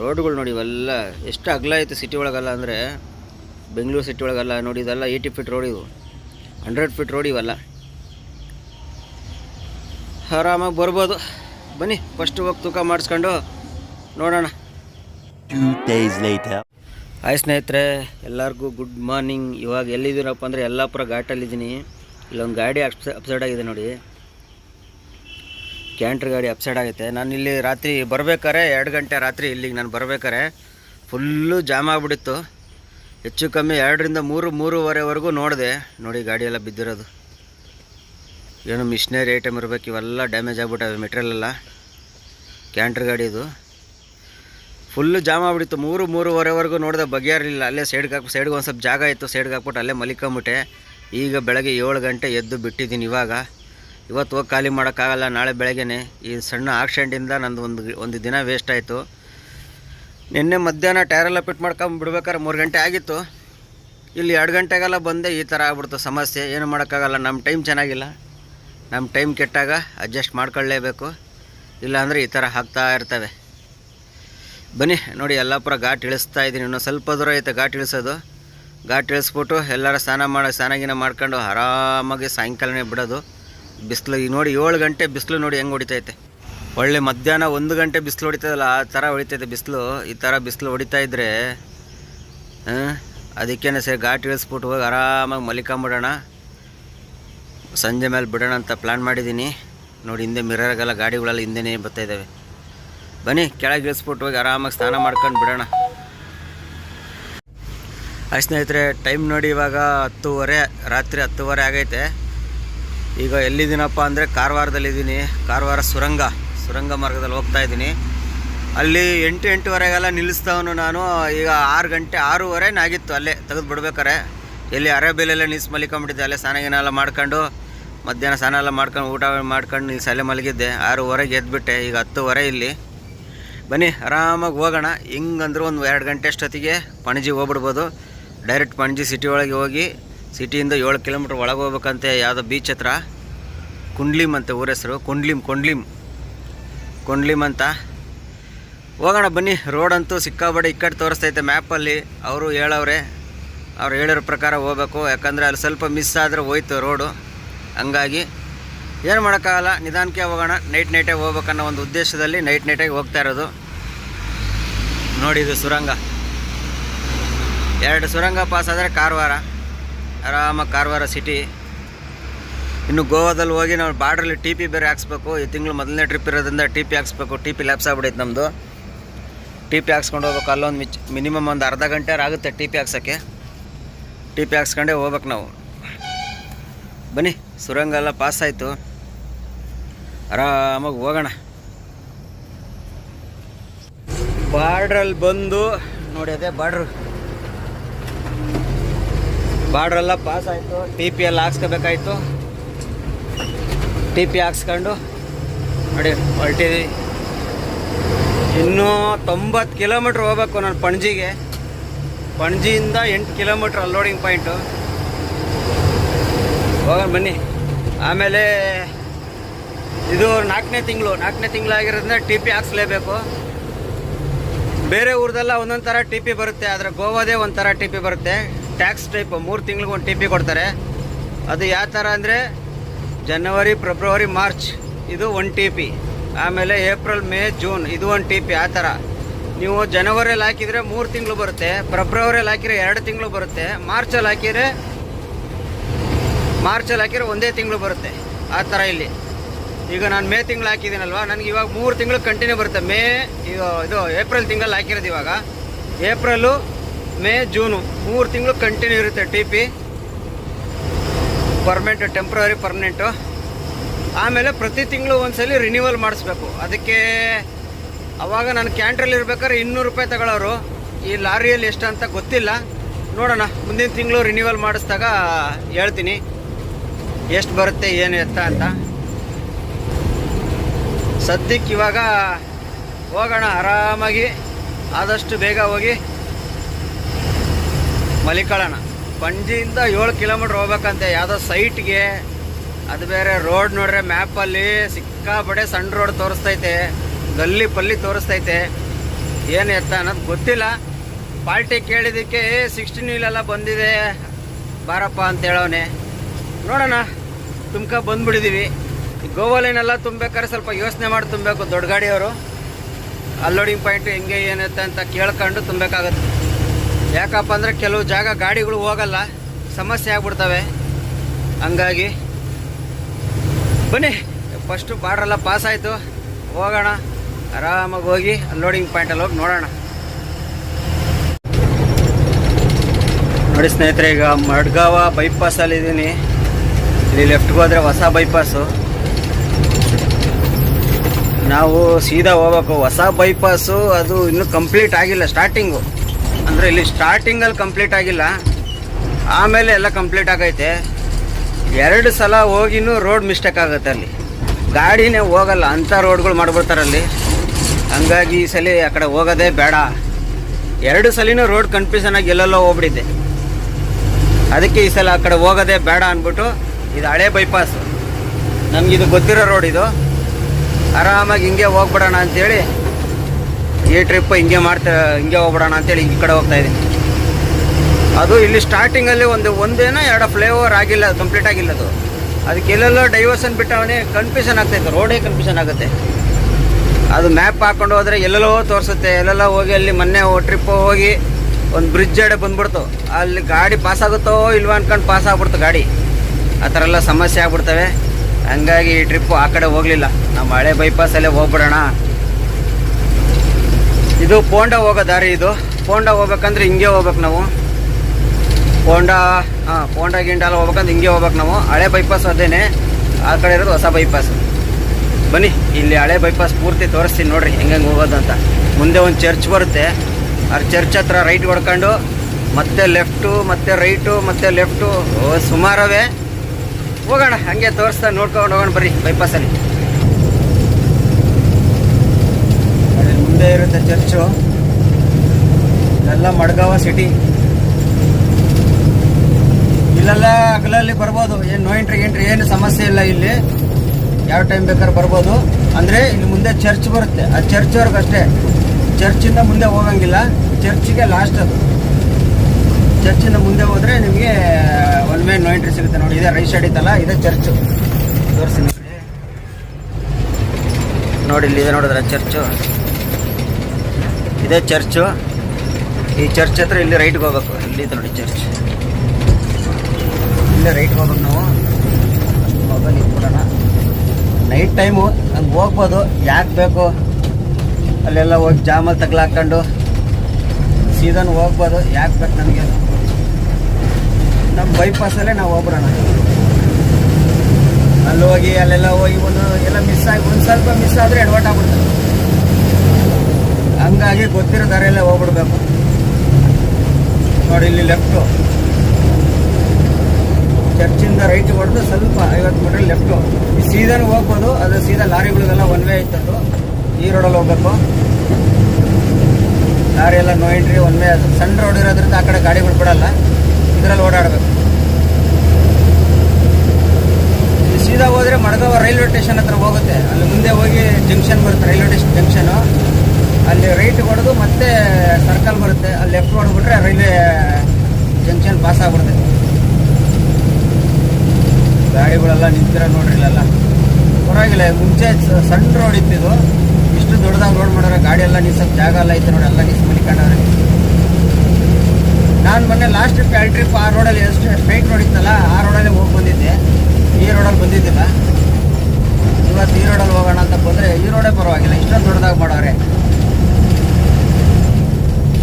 ರೋಡ್ಗಳು ನೋಡಿ ಇವೆಲ್ಲ ಎಷ್ಟು ಅಗಲ ಐತೆ ಸಿಟಿ ಒಳಗೆಲ್ಲ ಅಂದರೆ ಬೆಂಗಳೂರು ಸಿಟಿ ಒಳಗೆಲ್ಲ ನೋಡಿ ಇದೆಲ್ಲ ಏಯ್ಟಿ ಫೀಟ್ ರೋಡ್ ಇವು. ಹಂಡ್ರೆಡ್ ಫೀಟ್ ರೋಡ್ ಇವೆಲ್ಲ. ಆರಾಮಾಗಿ ಬರ್ಬೋದು. ಬನ್ನಿ ಫಸ್ಟ್ ಹೋಗಿ ತೂಕ ಮಾಡಿಸ್ಕೊಂಡು ನೋಡೋಣ. ಹಾಯ್ ಸ್ನೇಹಿತರೆ ಎಲ್ಲರಿಗೂ ಗುಡ್ ಮಾರ್ನಿಂಗ್ ಇವಾಗ ಎಲ್ಲಿದ್ದೀರಪ್ಪ ಅಂದರೆ ಯಲ್ಲಾಪುರ ಘಾಟಲ್ಲಿದ್ದೀನಿ. ಇಲ್ಲೊಂದು ಗಾಡಿ ಅಪ್ಸ ಅಪ್ಸೈಡ್ ಆಗಿದೆ ನೋಡಿ. ಕ್ಯಾಂಟ್ರ್ ಗಾಡಿ ಅಪ್ಸೈಡ್ ಆಗುತ್ತೆ. ನಾನು ಇಲ್ಲಿ ರಾತ್ರಿ ಬರಬೇಕಾರೆ ಎರಡು ಗಂಟೆ ರಾತ್ರಿ ಇಲ್ಲಿಗೆ ನಾನು ಬರ್ಬೇಕಾರೆ ಫುಲ್ಲು ಜಾಮ್ ಆಗಿಬಿಡಿತ್ತು ಹೆಚ್ಚು ಕಮ್ಮಿ ಎರಡರಿಂದ ಮೂರು, ಮೂರುವರೆವರೆಗೂ ನೋಡಿದೆ. ನೋಡಿ ಗಾಡಿಯೆಲ್ಲ ಬಿದ್ದಿರೋದು. ಏನು ಮಿಷನರಿ ಐಟಮ್ ಇರಬೇಕು, ಇವೆಲ್ಲ ಡ್ಯಾಮೇಜ್ ಆಗಿಬಿಟ್ಟಾವೆ ಮೆಟೀರಿಯಲ್ ಎಲ್ಲ. ಕ್ಯಾಂಟ್ರ್ ಗಾಡಿ ಇದು. ಫುಲ್ಲು ಜಾಮ್ ಆಗಿಬಿಡಿತ್ತು ಮೂರು, ಮೂರುವರೆವರೆಗೂ ನೋಡಿದೆ, ಬಗೆಹರಿಲಿಲ್ಲ. ಅಲ್ಲೇ ಸೈಡ್ಗೆ ಹಾಕಿ ಸೈಡ್ಗೆ ಒಂದು ಸ್ವಲ್ಪ ಜಾಗ ಇತ್ತು ಸೈಡ್ಗೆ ಹಾಕ್ಬಿಟ್ಟು ಅಲ್ಲೇ ಮಲಿಕೊಂಬಿಟ್ಟೆ. ಈಗ ಬೆಳಗ್ಗೆ ಏಳು ಗಂಟೆ ಎದ್ದು ಬಿಟ್ಟಿದ್ದೀನಿ ಇವಾಗ. ಇವತ್ತು ಹೋಗಿ ಖಾಲಿ ಮಾಡೋಕ್ಕಾಗಲ್ಲ. ನಾಳೆ ಬೆಳಗ್ಗೆನೆ ಈ ಸಣ್ಣ ಆಕ್ಸಿಡೆಂಟಿಂದ ನಂದು ಒಂದು ಒಂದು ದಿನ ವೇಸ್ಟ್ ಆಯಿತು. ನಿನ್ನೆ ಮಧ್ಯಾಹ್ನ ಟೈರೆಲ್ಲ ಪಿಟ್ ಮಾಡ್ಕೊಂಡು ಬಿಡ್ಬೇಕಾದ್ರೆ ಮೂರು ಗಂಟೆ ಆಗಿತ್ತು. ಇಲ್ಲಿ ಎರಡು ಗಂಟೆಗೆಲ್ಲ ಬಂದೆ ಈ ಥರ ಆಗ್ಬಿಡ್ತು ಸಮಸ್ಯೆ. ಏನು ಮಾಡೋಕ್ಕಾಗಲ್ಲ. ನಮ್ಮ ಟೈಮ್ ಚೆನ್ನಾಗಿಲ್ಲ. ನಮ್ಮ ಟೈಮ್ ಕೆಟ್ಟಾಗ ಅಡ್ಜಸ್ಟ್ ಮಾಡ್ಕೊಳ್ಳೇಬೇಕು. ಇಲ್ಲಾಂದರೆ ಈ ಥರ ಹಾಕ್ತಾ ಇರ್ತವೆ. ಬನ್ನಿ, ನೋಡಿ ಎಲ್ಲಾಪುರ ಘಾಟ್ ಇಳಿಸ್ತಾ ಇದ್ದೀನಿ. ಇನ್ನೂ ಸ್ವಲ್ಪ ದೂರ ಐತೆ ಘಾಟ್ ಇಳಿಸೋದು. ಘಾಟ್ ಇಳಿಸ್ಬಿಟ್ಟು ಎಲ್ಲರ ಸ್ನಾನ ಮಾಡಿ, ಸ್ನಾನಗಿನ ಮಾಡ್ಕೊಂಡು ಆರಾಮಾಗಿ ಸಾಯಂಕಾಲನೇ ಬಿಡೋದು. ಬಿಸಿಲು ಈಗ ನೋಡಿ ಏಳು ಗಂಟೆ ಬಿಸಿಲು ನೋಡಿ ಹೆಂಗೆ ಹೊಡಿತೈತೆ. ಒಳ್ಳೆ ಮಧ್ಯಾಹ್ನ ಒಂದು ಗಂಟೆ ಬಿಸಿಲು ಹೊಡಿತದಲ್ಲ, ಆ ಥರ ಹೊಡಿತೈತೆ ಬಿಸಿಲು. ಈ ಥರ ಬಿಸಿಲು ಹೊಡಿತಾ ಇದ್ದರೆ ಅದಕ್ಕೇನೆ ಸರಿ ಘಾಟ್ ಇಳಿಸ್ಬಿಟ್ಟು ಹೋಗಿ ಆರಾಮಾಗಿ ಮಲಿಕೊಂಬಿಡೋಣ. ಸಂಜೆ ಮೇಲೆ ಬಿಡೋಣ ಅಂತ ಪ್ಲ್ಯಾನ್ ಮಾಡಿದ್ದೀನಿ. ನೋಡಿ, ಹಿಂದೆ ಮಿರರ್ಗೆಲ್ಲ ಗಾಡಿಗಳೆಲ್ಲ ಹಿಂದೆನೇ ಬರ್ತಾ ಇದ್ದಾವೆ. ಬನ್ನಿ, ಕೆಳಗೆ ಇಳಿಸ್ಬಿಟ್ಟು ಹೋಗಿ ಆರಾಮಾಗಿ ಸ್ನಾನ ಮಾಡ್ಕೊಂಡು ಬಿಡೋಣ. ಆ ಸ್ನೇಹಿತರೆ ಟೈಮ್ ನೋಡಿ ಇವಾಗ ಹತ್ತುವರೆ, ರಾತ್ರಿ ಹತ್ತುವರೆ ಆಗೈತೆ. ಈಗ ಎಲ್ಲಿದ್ದೀನಪ್ಪ ಅಂದರೆ ಕಾರವಾರದಲ್ಲಿದ್ದೀನಿ. ಕಾರವಾರ ಸುರಂಗ ಸುರಂಗ ಮಾರ್ಗದಲ್ಲಿ ಹೋಗ್ತಾ ಇದ್ದೀನಿ. ಅಲ್ಲಿ ಎಂಟು ಎಂಟುವರೆಗೆಲ್ಲ ನಿಲ್ಲಿಸ್ತವನು ನಾನು. ಈಗ ಆರು ಗಂಟೆ, ಆರೂವರೆ ಆಗಿತ್ತು ಅಲ್ಲೇ ತೆಗೆದು ಬಿಡ್ಬೇಕಾರೆ. ಎಲ್ಲಿ ಅರೇಬಿಲೆಲ್ಲ ನಿಲ್ಸಿ ಮಲಿಕೊಂಬಿಟ್ಟಿದ್ದೆ ಅಲ್ಲೇ ಸ್ನಾನ ಎಲ್ಲ ಮಾಡ್ಕೊಂಡು. ಮಧ್ಯಾಹ್ನ ಸ್ನಾನ ಎಲ್ಲ ಮಾಡ್ಕೊಂಡು, ಊಟ ಮಾಡ್ಕೊಂಡು ನಿಲ್ಸಿ ಅಲ್ಲೇ ಮಲಗಿದ್ದೆ. ಆರೂವರೆಗೆ ಎದ್ಬಿಟ್ಟೆ, ಈಗ ಹತ್ತುವರೆ ಇಲ್ಲಿ. ಬನ್ನಿ, ಆರಾಮಾಗಿ ಹೋಗೋಣ. ಹಿಂಗಂದ್ರೂ ಒಂದು ಎರಡು ಗಂಟೆ ಅಷ್ಟೊತ್ತಿಗೆ ಪಣಜಿ ಹೋಗ್ಬಿಡ್ಬೋದು. ಡೈರೆಕ್ಟ್ ಪಣಜಿ ಸಿಟಿ ಒಳಗೆ ಹೋಗಿ ಸಿಟಿಯಿಂದ ಏಳು ಕಿಲೋಮೀಟ್ರ್ ಒಳಗೆ ಹೋಗ್ಬೇಕಂತೆ ಯಾವುದೋ ಬೀಚ್ ಹತ್ರ. ಕುಂಡ್ಲಿಮ್ ಅಂತ ಊರ ಹೆಸರು. ಕುಂಡ್ಲಿಮ್ ಕುಂಡ್ಲಿಮ್. ಕುಂಡ್ಲಿಮ್ ಅಂತ. ಹೋಗೋಣ ಬನ್ನಿ. ರೋಡ್ ಅಂತೂ ಸಿಕ್ಕಾಬಡಿ ಈ ಕಡೆ ತೋರಿಸ್ತೈತೆ ಮ್ಯಾಪಲ್ಲಿ ಅವರು ಹೇಳವ್ರೆ. ಅವ್ರು ಹೇಳಿರೋ ಪ್ರಕಾರ ಹೋಗ್ಬೇಕು. ಯಾಕಂದರೆ ಅಲ್ಲಿ ಸ್ವಲ್ಪ ಮಿಸ್ ಆದರೆ ಹೋಯ್ತು ರೋಡು ಹಂಗಾಗಿ ಏನು ಮಾಡೋಕ್ಕಾಗಲ್ಲ. ನಿಧಾನಕ್ಕೆ ಹೋಗೋಣ. ನೈಟ್ ನೈಟೇ ಹೋಗ್ಬೇಕನ್ನೋ ಒಂದು ಉದ್ದೇಶದಲ್ಲಿ ನೈಟ್ ನೈಟಾಗಿ ಹೋಗ್ತಾ ಇರೋದು. ನೋಡಿ ಇದು ಸುರಂಗ. ಎರಡು ಸುರಂಗ ಪಾಸ್ ಆದರೆ ಕಾರವಾರ. ಆರಾಮಾಗಿ ಕಾರವಾರ ಸಿಟಿ. ಇನ್ನು ಗೋವಾದಲ್ಲಿ ಹೋಗಿ ನಾವು ಬಾರ್ಡ್ರಲ್ಲಿ ಟಿ ಪಿ ಬೇರೆ ಹಾಕ್ಸ್ಬೇಕು. ಈ ತಿಂಗಳು ಮೊದಲನೇ ಟ್ರಿಪ್ ಇರೋದ್ರಿಂದ ಟಿ ಪಿ ಹಾಕ್ಸ್ಬೇಕು. ಟಿ ಪಿ ಲ್ಯಾಪ್ಸ್ ಆಗ್ಬಿಡೈತೆ ನಮ್ಮದು ಟಿ ಪಿ ಹಾಕ್ಸ್ಕೊಂಡು ಹೋಗ್ಬೇಕು. ಅಲ್ಲೊಂದು ಮಿಚ್ ಮಿನಿಮಮ್ ಒಂದು ಅರ್ಧ ಗಂಟೆ ಆಗುತ್ತೆ ಟಿ ಪಿ ಹಾಕ್ಸೋಕ್ಕೆ. ಟಿ ಪಿ ಹಾಕ್ಸ್ಕೊಂಡೆ ಹೋಗ್ಬೇಕು ನಾವು. ಬನ್ನಿ, ಸುರಂಗ ಎಲ್ಲ ಪಾಸ್ ಆಯಿತು. ಆರಾಮಾಗಿ ಹೋಗೋಣ. ಬಾರ್ಡ್ರಲ್ಲಿ ಬಂದು, ನೋಡಿ ಅದೇ ಬಾರ್ಡ್ರು. ಬಾರ್ಡ್ರೆಲ್ಲ ಪಾಸ್ ಆಯಿತು. ಟಿ ಪಿ ಎಲ್ಲ ಹಾಕ್ಸ್ಕೋಬೇಕಾಯ್ತು. ಟಿ ಪಿ ಹಾಕ್ಸ್ಕೊಂಡು ನೋಡಿ, ಹೊರಟಿದ್ವಿ. ಇನ್ನೂ ತೊಂಬತ್ತು ಕಿಲೋಮೀಟ್ರ್ ಹೋಗ್ಬೇಕು ನಾನು ಪಣಜಿಗೆ. ಪಣಜಿಯಿಂದ ಎಂಟು ಕಿಲೋಮೀಟ್ರ್ ಅಲ್ಲೋಡಿಂಗ್ ಪಾಯಿಂಟು ಹೋಗೋಣ ಬನ್ನಿ. ಆಮೇಲೆ ಇದು ನಾಲ್ಕನೇ ತಿಂಗಳು. ನಾಲ್ಕನೇ ತಿಂಗಳಾಗಿರೋದ್ರಿಂದ ಟಿ ಪಿ ಹಾಕ್ಸ್ಲೇಬೇಕು. ಬೇರೆ ಊರದೆಲ್ಲ ಒಂದೊಂದು ಥರ ಟಿ ಪಿ ಬರುತ್ತೆ, ಆದರೆ ಗೋವಾದೇ ಒಂಥರ ಟಿ ಪಿ ಬರುತ್ತೆ. ಟ್ಯಾಕ್ಸ್ ಟೈಪ್ ಮೂರು ತಿಂಗಳಿಗೆ ಒಂದು ಟಿ ಪಿ ಕೊಡ್ತಾರೆ. ಅದು ಯಾವ ಥರ ಅಂದರೆ ಜನವರಿ ಫೆಬ್ರವರಿ ಮಾರ್ಚ್ ಇದು ಒನ್ ಟಿ ಪಿ ಆಮೇಲೆ ಏಪ್ರಿಲ್ ಮೇ ಜೂನ್ ಇದು ಒಂದು ಟಿ ಪಿ ಆ ಥರ. ನೀವು ಜನವರಿಯಲ್ಲಿ ಹಾಕಿದರೆ ಮೂರು ತಿಂಗಳು ಬರುತ್ತೆ. ಫೆಬ್ರವರಿಯಲ್ಲಿ ಹಾಕಿದರೆ ಎರಡು ತಿಂಗಳು ಬರುತ್ತೆ. ಮಾರ್ಚಲ್ಲಿ ಹಾಕಿದರೆ ಮಾರ್ಚಲ್ಲಿ ಹಾಕಿದರೆ ಒಂದೇ ತಿಂಗಳು ಬರುತ್ತೆ ಆ ಥರ ಇಲ್ಲಿ. ಈಗ ನಾನು ಮೇ ತಿಂಗಳು ಹಾಕಿದ್ದೀನಲ್ವ? ನನಗೆ ಇವಾಗ ಮೂರು ತಿಂಗಳು ಕಂಟಿನ್ಯೂ ಬರುತ್ತೆ. ಮೇ, ಇದು ಇದು ಏಪ್ರಿಲ್ ತಿಂಗಳಲ್ಲಿ ಹಾಕಿರೋದು ಇವಾಗ. ಏಪ್ರಿಲು ಮೇ, ಜೂನು, ಮೂರು ತಿಂಗಳು ಕಂಟಿನ್ಯೂ ಇರುತ್ತೆ T P permanent temporary permanent ಆಮೇಲೆ ಪ್ರತಿ ತಿಂಗಳು ಒಂದ್ಸಲಿ ರಿನ್ಯೂವಲ್ ಮಾಡಿಸ್ಬೇಕು. ಅದಕ್ಕೆ ಅವಾಗ ನಾನು ಕ್ಯಾಂಟ್ರಲ್ಲಿ ಇರ್ಬೇಕಾದ್ರೆ ಇನ್ನೂರು ರೂಪಾಯಿ ತಗೊಳ್ಳೋರು ಈ ಲಾರಿಯಲ್ಲಿ ಎಷ್ಟು ಅಂತ ಗೊತ್ತಿಲ್ಲ. ನೋಡೋಣ, ಮುಂದಿನ ತಿಂಗಳು ರಿನ್ಯೂವಲ್ ಮಾಡಿಸ್ದಾಗ ಹೇಳ್ತೀನಿ. ಎಷ್ಟು ಬರುತ್ತೆ, ಏನು ಎತ್ತ ಅಂತ. ಸದ್ಯಕ್ಕೆ ಇವಾಗ ಹೋಗೋಣ, ಆರಾಮಾಗಿ, ಆದಷ್ಟು ಬೇಗ ಹೋಗಿ ಮಲಿಕೊಳ್ಳೋಣ ಪಂಜಿಯಿಂದ ಏಳು ಕಿಲೋಮೀಟ್ರ್ ಹೋಗ್ಬೇಕಂತೆ. ಯಾವುದೋ ಸೈಟ್ಗೆ, ಅದು ಬೇರೆ ರೋಡ್ ನೋಡ್ರೆ ಮ್ಯಾಪಲ್ಲಿ ಸಿಕ್ಕಾಪಡೆ ಸಣ್ಣ ರೋಡ್ ತೋರಿಸ್ತೈತೆ. ಗಲ್ಲಿ ಪಲ್ಲಿ ತೋರಿಸ್ತೈತೆ. ಏನು ಎತ್ತ ಅನ್ನೋದು ಗೊತ್ತಿಲ್ಲ. ಪಾರ್ಟಿ ಕೇಳಿದ್ದಕ್ಕೆ ಸಿಕ್ಸ್ಟೀನ್ ವೀಲೆಲ್ಲ ಬಂದಿದೆ. ಬಾರಪ್ಪ ಅಂತ ಹೇಳೋನೆ ನೋಡೋಣ. ತುಮ್ಕ ಬಂದ್ಬಿಟ್ಟಿದ್ದೀವಿ ಈ ಗೋವಾ ಲೈನೆಲ್ಲ ತುಂಬೇಕಾದ್ರೆ ಸ್ವಲ್ಪ ಯೋಚನೆ ಮಾಡಿ ತುಂಬಬೇಕು ದೊಡ್ಡ ಗಾಡಿಯವರು. ಅನ್ಲೋಡಿಂಗ್ ಪಾಯಿಂಟ್ ಹೆಂಗೆ ಏನೈತೆ ಅಂತ ಕೇಳ್ಕೊಂಡು ತುಂಬಬೇಕಾಗತ್ತೆ. ಯಾಕಪ್ಪ ಅಂದರೆ ಕೆಲವು ಜಾಗ ಗಾಡಿಗಳು ಹೋಗಲ್ಲ, ಸಮಸ್ಯೆ ಆಗ್ಬಿಡ್ತವೆ. ಹಂಗಾಗಿ ಬನ್ನಿ ಫಸ್ಟು ಬಾರ್ಡ್ರೆಲ್ಲ ಪಾಸ್ ಆಯಿತು. ಹೋಗೋಣ, ಆರಾಮಾಗಿ ಹೋಗಿ ಅನ್ಲೋಡಿಂಗ್ ಪಾಯಿಂಟಲ್ಲಿ ಹೋಗಿ ನೋಡೋಣ. ನೋಡಿ ಸ್ನೇಹಿತರೆ, ಈಗ ಮಡ್ಗಾವ ಬೈಪಾಸಲ್ಲಿ ಇದ್ದೀನಿ ಇಲ್ಲಿ ಲೆಫ್ಟ್ಗೆ ಹೋದರೆ ಹೊಸ ಬೈಪಾಸು ನಾವು ಸೀದಾ ಹೋಗ್ಬೇಕು. ಹೊಸ ಬೈಪಾಸು ಅದು ಇನ್ನೂ ಕಂಪ್ಲೀಟ್ ಆಗಿಲ್ಲ ಸ್ಟಾರ್ಟಿಂಗು ಅಂದರೆ ಇಲ್ಲಿ ಸ್ಟಾರ್ಟಿಂಗಲ್ಲಿ ಕಂಪ್ಲೀಟ್ ಆಗಿಲ್ಲ. ಆಮೇಲೆ ಎಲ್ಲ ಕಂಪ್ಲೀಟ್ ಆಗೈತೆ. ಎರಡು ಸಲ ಹೋಗಿನೂ ರೋಡ್ ಮಿಸ್ಟೇಕ್ ಆಗುತ್ತೆ ಅಲ್ಲಿ. ಗಾಡಿನೇ ಹೋಗಲ್ಲ ಅಂಥ ರೋಡ್ಗಳು ಮಾಡ್ಬಿಡ್ತಾರೆ ಅಲ್ಲಿ. ಹಂಗಾಗಿ ಈ ಸಲ ಆ ಕಡೆ ಹೋಗೋದೇ ಬೇಡ. ಎರಡು ಸಲಿನೂ ರೋಡ್ ಕನ್ಫ್ಯೂಷನ್ ಆಗಿ ಎಲ್ಲೆಲ್ಲೋ ಹೋಗ್ಬಿಟ್ಟಿದ್ದೆ ಅದಕ್ಕೆ ಈ ಸಲ ಆ ಕಡೆ ಹೋಗೋದೇ ಬೇಡ ಅಂದ್ಬಿಟ್ಟು ಇದು ಹಳೆ ಬೈಪಾಸ್ ನಮಗಿದು ಗೊತ್ತಿರೋ ರೋಡ್ ಇದು. ಆರಾಮಾಗಿ ಹಿಂಗೆ ಹೋಗ್ಬಿಡೋಣ ಅಂತೇಳಿ ಈ ಟ್ರಿಪ್ ಹಿಂಗೆ ಮಾಡ್ತಾ, ಹಿಂಗೆ ಹೋಗ್ಬಿಡೋಣ ಅಂತೇಳಿ ಈ ಕಡೆ ಹೋಗ್ತಾ ಇದ್ದೀನಿ. ಅದು ಇಲ್ಲಿ ಸ್ಟಾರ್ಟಿಂಗಲ್ಲಿ ಒಂದು, ಒಂದೇನೋ ಎರಡು ಫ್ಲೇವರ್ ಆಗಿಲ್ಲ ಕಂಪ್ಲೀಟ್ ಆಗಿಲ್ಲ ಅದು. ಅದಕ್ಕೆ ಎಲ್ಲೆಲ್ಲೋ ಡೈವರ್ಷನ್ ಬಿಟ್ಟವನೇ ಕನ್ಫ್ಯೂಷನ್ ಆಗ್ತೈತೆ ರೋಡೇ ಕನ್ಫ್ಯೂಷನ್ ಆಗುತ್ತೆ. ಅದು ಮ್ಯಾಪ್ ಹಾಕೊಂಡು ಹೋದರೆ ಎಲ್ಲೆಲ್ಲೋ ತೋರಿಸುತ್ತೆ, ಎಲ್ಲೆಲ್ಲ ಹೋಗಿ ಅಲ್ಲಿ ಮೊನ್ನೆ ಟ್ರಿಪ್ ಹೋಗಿ ಒಂದು ಬ್ರಿಡ್ಜ್ ಎಡೆ ಬಂದ್ಬಿಡ್ತು. ಅಲ್ಲಿ ಗಾಡಿ ಪಾಸ್ ಆಗುತ್ತೋ ಇಲ್ವ ಅನ್ಕೊಂಡು ಪಾಸ್ ಆಗ್ಬಿಡ್ತು ಗಾಡಿ. ಆ ಥರ ಎಲ್ಲ ಸಮಸ್ಯೆ ಆಗ್ಬಿಡ್ತವೆ. ಹಂಗಾಗಿ ಈ ಟ್ರಿಪ್ಪು ಆ ಕಡೆ ಹೋಗಲಿಲ್ಲ. ನಮ್ಮ ಹಳೆ ಬೈಪಾಸಲ್ಲೇ ಹೋಗ್ಬಿಡೋಣ. ಇದು ಪೋಂಡ ಹೋಗೋ ದಾರಿ ಇದು. ಪೋಂಡ ಹೋಗ್ಬೇಕಂದ್ರೆ ಹಿಂಗೆ ಹೋಗ್ಬೇಕು ನಾವು. ಪೋಂಡ, ಹಾಂ, ಪೋಂಡ ಗಿಂಡ ಎಲ್ಲ ಹೋಗ್ಬೇಕಂದ್ರೆ ಹಿಂಗೆ ಹೋಗ್ಬೇಕು ನಾವು. ಹಳೆ ಬೈಪಾಸ್ ಅದೇನೆ. ಆ ಕಡೆ ಇರೋದು ಹೊಸ ಬೈಪಾಸ್ ಬನ್ನಿ, ಇಲ್ಲಿ ಹಳೆ ಬೈಪಾಸ್ ಪೂರ್ತಿ ತೋರಿಸ್ತೀನಿ ನೋಡ್ರಿ ಹೆಂಗೆ ಹೋಗೋದು ಅಂತ. ಮುಂದೆ ಒಂದು ಚರ್ಚ್ ಬರುತ್ತೆ. ಆ ಚರ್ಚ್ ಹತ್ರ ರೈಟ್ ಹೊಡ್ಕೊಂಡು, ಮತ್ತೆ ಲೆಫ್ಟು ಮತ್ತೆ ರೈಟು ಮತ್ತೆ ಲೆಫ್ಟು ಸುಮಾರವೇ. ಹೋಗೋಣ, ಹಂಗೆ ತೋರಿಸ್ತಾ ನೋಡ್ಕೊಂಡು ಹೋಗೋಣ ಬರ್ರಿ ಬೈಪಾಸಲ್ಲಿ ಅಲ್ಲಿ ಮುಂದೆ ಇರುತ್ತೆ ಚರ್ಚು. ಎಲ್ಲ ಮಡ್ಗಾವ ಸಿಟಿ ಇಲ್ಲೆಲ್ಲ ಅಗಲಲ್ಲಿ ಬರ್ಬೋದು. ಏನು ನೋ ಎಂಟ್ರಿ ಎಂಟ್ರಿ ಏನು ಸಮಸ್ಯೆ ಇಲ್ಲ ಇಲ್ಲಿ. ಯಾವ ಟೈಮ್ ಬೇಕಾದ್ರೆ ಬರ್ಬೋದು. ಅಂದರೆ ಇಲ್ಲಿ ಮುಂದೆ ಚರ್ಚ್ ಬರುತ್ತೆ. ಆ ಚರ್ಚ್ವರೆಗೂ ಅಷ್ಟೇ. ಚರ್ಚಿಂದ ಮುಂದೆ ಹೋಗಂಗಿಲ್ಲ. ಚರ್ಚಿಗೆ ಲಾಸ್ಟ್ ಅದು. ಚರ್ಚಿಂದ ಮುಂದೆ ಹೋದರೆ ನಿಮಗೆ ಒನ್ ವೇ ನೋ ಎಂಟ್ರಿ ಸಿಗುತ್ತೆ ನೋಡಿ. ಇದೆ ರೈಟ್ ಸೈಡ್ ಇತ್ತಲ್ಲ ಇದೆ ಚರ್ಚು ತೋರಿಸಿ ನೋಡಿ. ನೋಡಿ, ಇಲ್ಲಿ ಇದೆ ನೋಡಿದ್ರೆ ಚರ್ಚು ಇದೇ ಚರ್ಚು. ಈ ಚರ್ಚ್ ಹತ್ರ ಇಲ್ಲಿ ರೈಟ್ಗೆ ಹೋಗ್ಬೇಕು. ಇಲ್ಲಿ ನೋಡಿ ಚರ್ಚ್. ಇಲ್ಲೇ ರೈಟ್ಗೆ ಹೋಗ್ಬೇಕು ನಾವು. ಮೊಬೈಲ್ ಇಟ್ಬಿಡೋಣ ನೈಟ್ ಟೈಮು ನಂಗೆ ಹೋಗ್ಬೋದು. ಯಾಕೆ ಬೇಕು? ಅಲ್ಲೆಲ್ಲ ಹೋಗಿ ಜಾಮಲ್ಲಿ ತಗ್ಲಾಕೊಂಡು ಸೀದನ್ ಹೋಗ್ಬೋದು. ಯಾಕೆ ಬೇಕು ನನಗೆ ನಮ್ಮ ಬೈಪಾಸಲ್ಲೇ ನಾವು ಹೋಗ್ಬಿಡೋಣ. ಅಲ್ಲಿ ಹೋಗಿ ಅಲ್ಲೆಲ್ಲ ಹೋಗಿ ಒಂದು ಎಲ್ಲ ಮಿಸ್ ಆಗಿ ಒಂದು ಸ್ವಲ್ಪ ಮಿಸ್ ಆದರೆ ಎಡವಟ್ ಆಗ್ಬಿಡ್ತದೆ ಹಂಗಾಗಿ ಗೊತ್ತಿರೋ ದಾರಿಯಲ್ಲೇ ಹೋಗ್ಬಿಡ್ಬೇಕು. ನೋಡಿ ಇಲ್ಲಿ ಲೆಫ್ಟು ಚರ್ಚಿಂದ ರೈಟ್ ಹೊಡೆದು ಸ್ವಲ್ಪ ಐವತ್ತು ಮೀಟರ್ ಲೆಫ್ಟು ಈ ಸೀಸನ್ ಹೋಗ್ಬೋದು, ಅದು ಸೀದಾ ಲಾರಿಗಳಿಗೆಲ್ಲ ಒನ್ ವೇ ಇತ್ತದು ಈ ರೋಡಲ್ಲಿ ಹೋಗ್ಬೇಕು. ಲಾರಿ ಎಲ್ಲ ನೋ ಎಂಟ್ರಿ ಒನ್ ವೇ ಅದು. ಸಣ್ಣ ರೋಡ್ ಇರೋದ್ರಿಂದ ಆ ಕಡೆ ಗಾಡಿಗಳು ಬಿಡಲ್ಲ. ಇದರಲ್ಲಿ ಓಡಾಡಬೇಕು. ಈ ಸೀದಾ ಹೋದರೆ ಮಡಗವ ರೈಲ್ವೆ ಸ್ಟೇಷನ್ ಹತ್ರ ಹೋಗುತ್ತೆ. ಅಲ್ಲಿ ಮುಂದೆ ಹೋಗಿ ಜಂಕ್ಷನ್ ಬರುತ್ತೆ, ರೈಲ್ವೆ ಸ್ಟೇಷನ್ ಜಂಕ್ಷನು ಅಲ್ಲಿ ರೈಟ್ ಹೊಡೆದು ಮತ್ತೆ ಸರ್ಕಲ್ ಬರುತ್ತೆ. ಅಲ್ಲಿ ಲೆಫ್ಟ್ ಹೊಡೆದ್ಬಿಟ್ರೆ ರೈಲ್ವೆ ಜಂಕ್ಷನ್ ಪಾಸ್ ಆಗ್ಬಿಡ್ತೈತೆ. ಗಾಡಿಗಳೆಲ್ಲ ನಿಂತಿರ ನೋಡ್ರಿ ಇಲ್ಲೆಲ್ಲ ಪರವಾಗಿಲ್ಲ, ಮುಂಚೆ ಸಣ್ಣ ರೋಡ್ ಇತ್ತಿದು ಇಷ್ಟು ದೊಡ್ಡದಾಗಿ ರೋಡ್ ಮಾಡಿದ್ರೆ ಗಾಡಿ ಎಲ್ಲ ನಿಲ್ಸಕ್ಕೆ ಜಾಗ ಎಲ್ಲ ಐತೆ ನೋಡಿ, ಎಲ್ಲ ನಿಲ್ಸಿ ಮಲಿಕೊಂಡವ್ರೆ ನಾನು ಮೊನ್ನೆ ಲಾಸ್ಟ್ ಟ್ರಿಪ್ ಎರಡು ಟ್ರಿಪ್ ಆ ರೋಡಲ್ಲಿ ಎಷ್ಟು ಸ್ಟ್ರೈಟ್ ರೋಡ್ ಇತ್ತಲ್ಲ, ಆ ರೋಡಲ್ಲಿ ಹೋಗಿ ಬಂದಿದ್ದೆ. ಈ ರೋಡಲ್ಲಿ ಬಂದಿದ್ದಿಲ್ಲ. ಇವತ್ತು ಈ ರೋಡಲ್ಲಿ ಹೋಗೋಣ ಅಂತ ಬಂದರೆ ಈ ರೋಡೇ ಪರವಾಗಿಲ್ಲ, ಇಷ್ಟೊಂದು ದೊಡ್ಡದಾಗಿ ಮಾಡೋರೆ.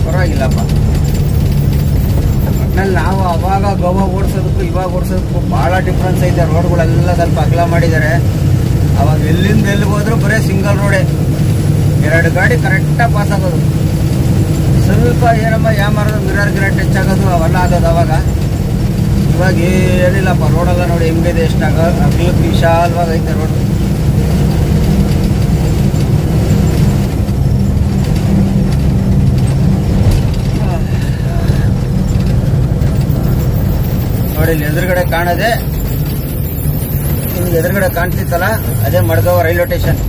ಪರವಾಗಿಲ್ಲಪ್ಪ ಒಟ್ನಲ್ಲಿ ನಾವು ಅವಾಗ ಗೋವಾ ಓಡಿಸೋದಕ್ಕೂ ಇವಾಗ ಓಡಿಸೋದಕ್ಕೂ ಭಾಳ ಡಿಫ್ರೆನ್ಸ್ ಐತೆ. ರೋಡ್ಗಳೆಲ್ಲ ಸ್ವಲ್ಪ ಅಗಲ ಮಾಡಿದ್ದಾರೆ. ಅವಾಗ ಎಲ್ಲಿಂದ ಎಲ್ಲಿಗೆ ಹೋದ್ರೂ ಬರೀ ಸಿಂಗಲ್ ರೋಡೇ ಎರಡು ಗಾಡಿ ಕರೆಕ್ಟಾಗಿ ಪಾಸ್ ಆಗೋದು. ಸ್ವಲ್ಪ ಏನಮ್ಮ ಮಾಡೋದು ಮಿರರ್ ಗಿರ ಟಚ್ ಆಗೋದು, ಅವೆಲ್ಲ ಆಗೋದು ಅವಾಗ. ಇವಾಗ ಏನಿಲ್ಲಪ್ಪ ರೋಡೆಲ್ಲ ನೋಡಿ ಹೆಂಗಿದೆ ಎಷ್ಟಾಗ ಅಗ್ಲಕ್ಕೆ ವಿಶಾಲವಾಗಿ ಐತೆ ರೋಡ್ ನೋಡಿ, ಇಲ್ಲಿ ಎದುರುಗಡೆ ಕಾಣದೆ, ನಿಮ್ಗೆ ಎದುರುಗಡೆ ಕಾಣ್ತಿತ್ತಲ್ಲ, ಅದೇ ಮಡ್ಗಾವ ರೈಲ್ವೆ ಸ್ಟೇಷನ್.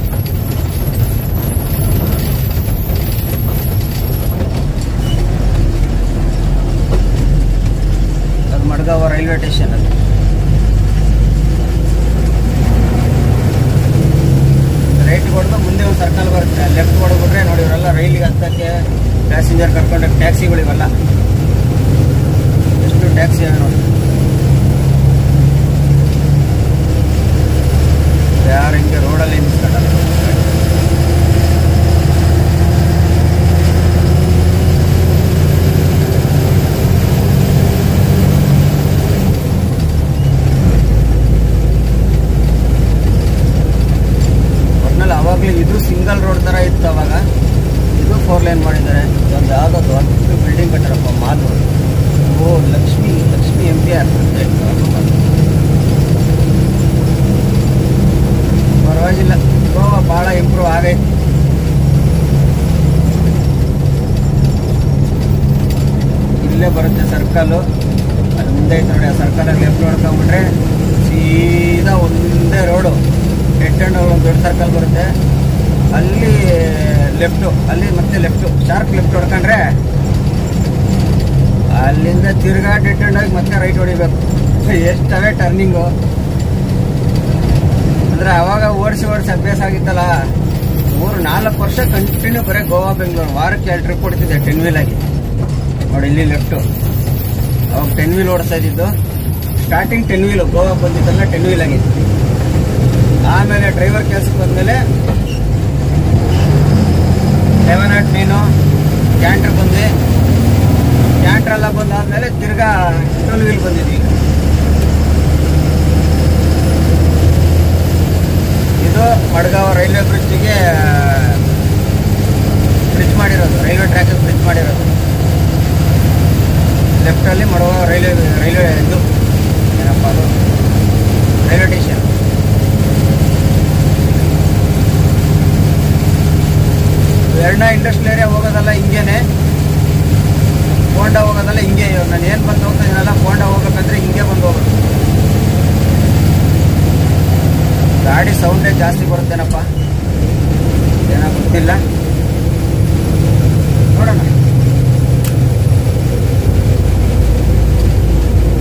ಅದು ಮಡ್ಗಾವ ರೈಲ್ವೆ ಸ್ಟೇಷನ್ ಅದು. ರೈಟ್ ಹೊಡೆದು ಮುಂದೆ ಒಂದು ಸರ್ಕಲ್ ಬರುತ್ತೆ. ಲೆಫ್ಟ್ ಹೊಡೆದ್ಬಿಟ್ರೆ ನೋಡಿ, ಇವರೆಲ್ಲ ರೈಲಿಗೆ ಹತ್ತಕ್ಕೆ ಪ್ಯಾಸೆಂಜರ್ ಕರ್ಕೊಂಡು ಟ್ಯಾಕ್ಸಿಗಳು ಇವೆಲ್ಲ ಎಷ್ಟು ಟ್ಯಾಕ್ಸಿ ಇವೆ ಯಾರು ಹಿಂಗೆ ರೋಡಲ್ಲಿ ಮಿಸ್ಕಟ್ಟಾಗ ಒಟ್ನಲ್ಲಿ ಅವಾಗಲೂ ಇದು ಸಿಂಗಲ್ ರೋಡ್ ಥರ ಇತ್ತು ಅವಾಗ. ಇದು ಫೋರ್ ಲೈನ್ ಮಾಡಿದ್ದಾರೆ. ಒಂದು ಯಾವುದೋ ದೊಡ್ಡ ಬಿಲ್ಡಿಂಗ್ ಕಟ್ಟಾರಪ್ಪ ಮಾಲ್ ರೋಡ್ ಟರ್ನಿಂಗು ಅಂದರೆ ಅವಾಗ ಓಡಿಸಿ ಓಡಿಸಿ ಅಭ್ಯಾಸ ಆಗಿತ್ತಲ್ಲ, ಮೂರು ನಾಲ್ಕು ವರ್ಷ ಕಂಟಿನ್ಯೂ ಬರೀ ಗೋವಾ, ಬೆಂಗಳೂರು. ವಾರಕ್ಕೆ ಎರಡು ಟ್ರಿಪ್ ಹೊಡಿತಿದ್ದೆ ಟೆನ್ ವೀಲಾಗಿ ನೋಡಿ, ಇಲ್ಲಿ ಲೆಫ್ಟು ಅವಾಗ ಟೆನ್ ವೀಲ್ ಓಡಿಸ್ತಾ ಇದ್ದಿದ್ದು. ಸ್ಟಾರ್ಟಿಂಗ್ ಟೆನ್ ವೀಲು ಗೋವಾ ಬಂದಿದ್ದಲ್ಲ ಟೆನ್ ವೀಲ್ ಆಗಿತ್ತು ಆಮೇಲೆ ಡ್ರೈವರ್ ಕೆಲಸಕ್ಕೆ ಬಂದಮೇಲೆ ಲೆವೆನ್ ನಾಟ್ ಮೀನು ಕ್ಯಾಂಟ್ರ್ ಬಂದೆ ಕ್ಯಾಂಟ್ರ್ ಎಲ್ಲ ಬಂದಾದ್ಮೇಲೆ ತಿರ್ಗಾ ಟ್ವೆಲ್ ವೀಲ್ ಬಂದಿದ್ವಿ ಈಗ ಇದು ಮಡ್ಗಾಂವ್ ರೈಲ್ವೆ ಬ್ರಿಡ್ಜಿಗೆ ಬ್ರಿಡ್ಜ್ ಮಾಡಿರೋದು ರೈಲ್ವೆ ಟ್ರ್ಯಾಕ್ ಬ್ರಿಡ್ಜ್ ಮಾಡಿರೋದು ಲೆಫ್ಟಲ್ಲಿ ಮಡಗಾಂವ್ ರೈಲ್ವೆ ರೈಲ್ವೆ ಇದು ಏನಪ್ಪ ಅದು ರೈಲ್ವೆ ಸ್ಟೇಷನ್ ಎರಡನೇ ಇಂಡಸ್ಟ್ರಿಯಲ್ ಏರಿಯಾ ಹೋಗೋದಲ್ಲ ಹಿಂಗೇನೆ ಹೋಂಡಾ ಹೋಗೋದಲ್ಲ ಹಿಂಗೆ ನಾನು ಏನು ಬಂದು ಹೋಗ್ತಾ ಇದೀನಲ್ಲ ಹೋಂಡಾ ಹೋಗ್ಬೇಕಂದ್ರೆ ಹಿಂಗೆ ಬಂದು ಹೋಗೋದು ಗಾಡಿ ಸೌಂಡೇ ಜಾಸ್ತಿ ಬರುತ್ತೇನಪ್ಪ ಏನೋ ಗೊತ್ತಿಲ್ಲ ನೋಡೋಣ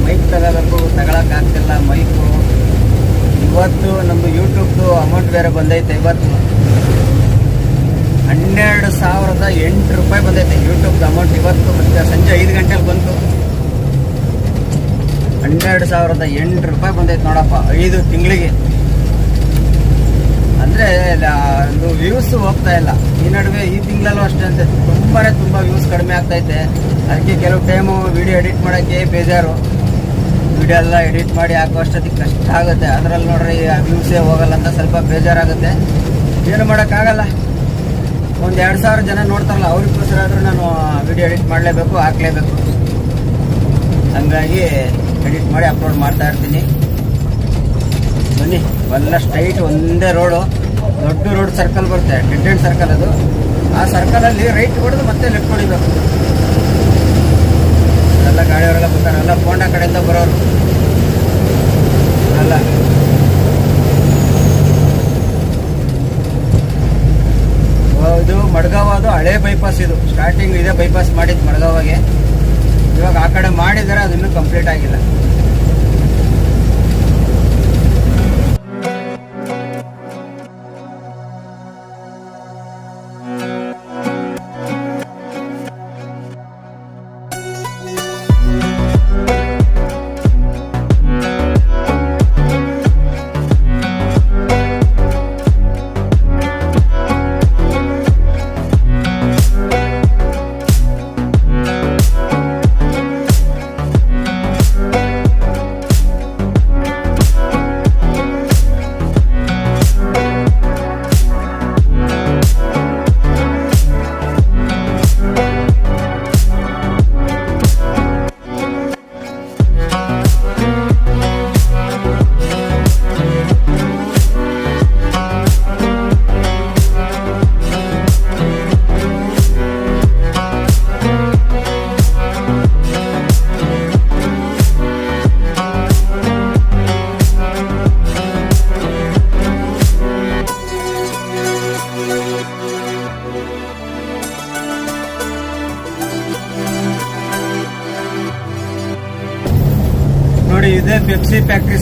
ಮೈಕ್ ತಗೋಬೇಕು ತಗೊಳಕ್ಕಾಗ್ತಿಲ್ಲ ಮೈಕು ಇವತ್ತು ನಮ್ಮದು ಯೂಟ್ಯೂಬ್ದು ಅಮೌಂಟ್ ಬೇರೆ ಬಂದೈತೆ ಇವತ್ತು. ಹನ್ನೆರಡು ಸಾವಿರದ ಎಂಟು ರೂಪಾಯಿ ಬಂದೈತೆ ಯೂಟ್ಯೂಬ್ದು ಅಮೌಂಟ್ ಇವತ್ತು ಮತ್ತೆ ಸಂಜೆ ಐದು ಗಂಟೆಲಿ ಬಂತು. ಹನ್ನೆರಡು ಸಾವಿರದ ಎಂಟು ರೂಪಾಯಿ ಬಂದೈತೆ ನೋಡಪ್ಪ, ಐದು ತಿಂಗಳಿಗೆ. ಅಂದರೆ ಒಂದು ವ್ಯೂಸ್ ಹೋಗ್ತಾ ಇಲ್ಲ. ಈ ನಡುವೆ ಈ ತಿಂಗಳಲ್ಲೂ ಅಷ್ಟೇ ಅಂತ. ತುಂಬಾ ತುಂಬ ವ್ಯೂಸ್ ಕಡಿಮೆ ಆಗ್ತೈತೆ. ಅದಕ್ಕೆ ಕೆಲವು ಟೈಮು ವಿಡಿಯೋ ಎಡಿಟ್ ಮಾಡೋಕ್ಕೆ ಬೇಜಾರು. ವಿಡಿಯೋ ಎಲ್ಲ ಎಡಿಟ್ ಮಾಡಿ ಹಾಕೋ ಅಷ್ಟೊತ್ತಿಗೆ ಕಷ್ಟ ಆಗುತ್ತೆ. ಅದರಲ್ಲಿ ನೋಡ್ರಿ ವ್ಯೂಸೇ ಹೋಗಲ್ಲ ಅಂತ ಸ್ವಲ್ಪ ಬೇಜಾರಾಗುತ್ತೆ. ಏನು ಮಾಡೋಕ್ಕಾಗಲ್ಲ. ಒಂದು ಎರಡು ಸಾವಿರ ಜನ ನೋಡ್ತಾರಲ್ಲ, ಅವ್ರಿಗೋಸ್ಕರ ಆದರೂ ನಾನು ವಿಡಿಯೋ ಎಡಿಟ್ ಮಾಡಲೇಬೇಕು, ಹಾಕಲೇಬೇಕು. ಹಂಗಾಗಿ ಎಡಿಟ್ ಮಾಡಿ ಅಪ್ಲೋಡ್ ಮಾಡ್ತಾ ಇರ್ತೀನಿ. ಬನ್ನಿ, ಎಲ್ಲ ಸ್ಟ್ರೈಟ್ ಒಂದೇ ರೋಡು ದೊಡ್ಡ ರೋಡ್ ಸರ್ಕಲ್ ಬರುತ್ತೆ ಡೆಡ್ ಸರ್ಕಲ್ ಅದು. ಆ ಸರ್ಕಲಲ್ಲಿ ರೈಟ್ ಹೊಡೆದು ಮತ್ತೆ ಲೆಫ್ಟ್ ಹೊಡಿಬೇಕು. ಎಲ್ಲ ಗಾಡಿಯವರೆಲ್ಲ ಬರ್ತಾರೆ. ಎಲ್ಲ ಪೋಂಡ ಕಡೆಯಿಂದ ಬರೋರು. ಅಲ್ಲ. ಇದು ಮಡ್ಗಾವ್ ಅದು ಹಳೆ ಬೈಪಾಸ್ ಇದು. ಸ್ಟಾರ್ಟಿಂಗ್ ಇದೇ ಬೈಪಾಸ್ ಮಾಡಿದ್ದು ಮಡ್ಗಾವಾಗೆ. ಇವಾಗ ಆ ಕಡೆ ಮಾಡಿದರೆ, ಅದು ಇನ್ನೂ ಕಂಪ್ಲೀಟ್ ಆಗಿಲ್ಲ.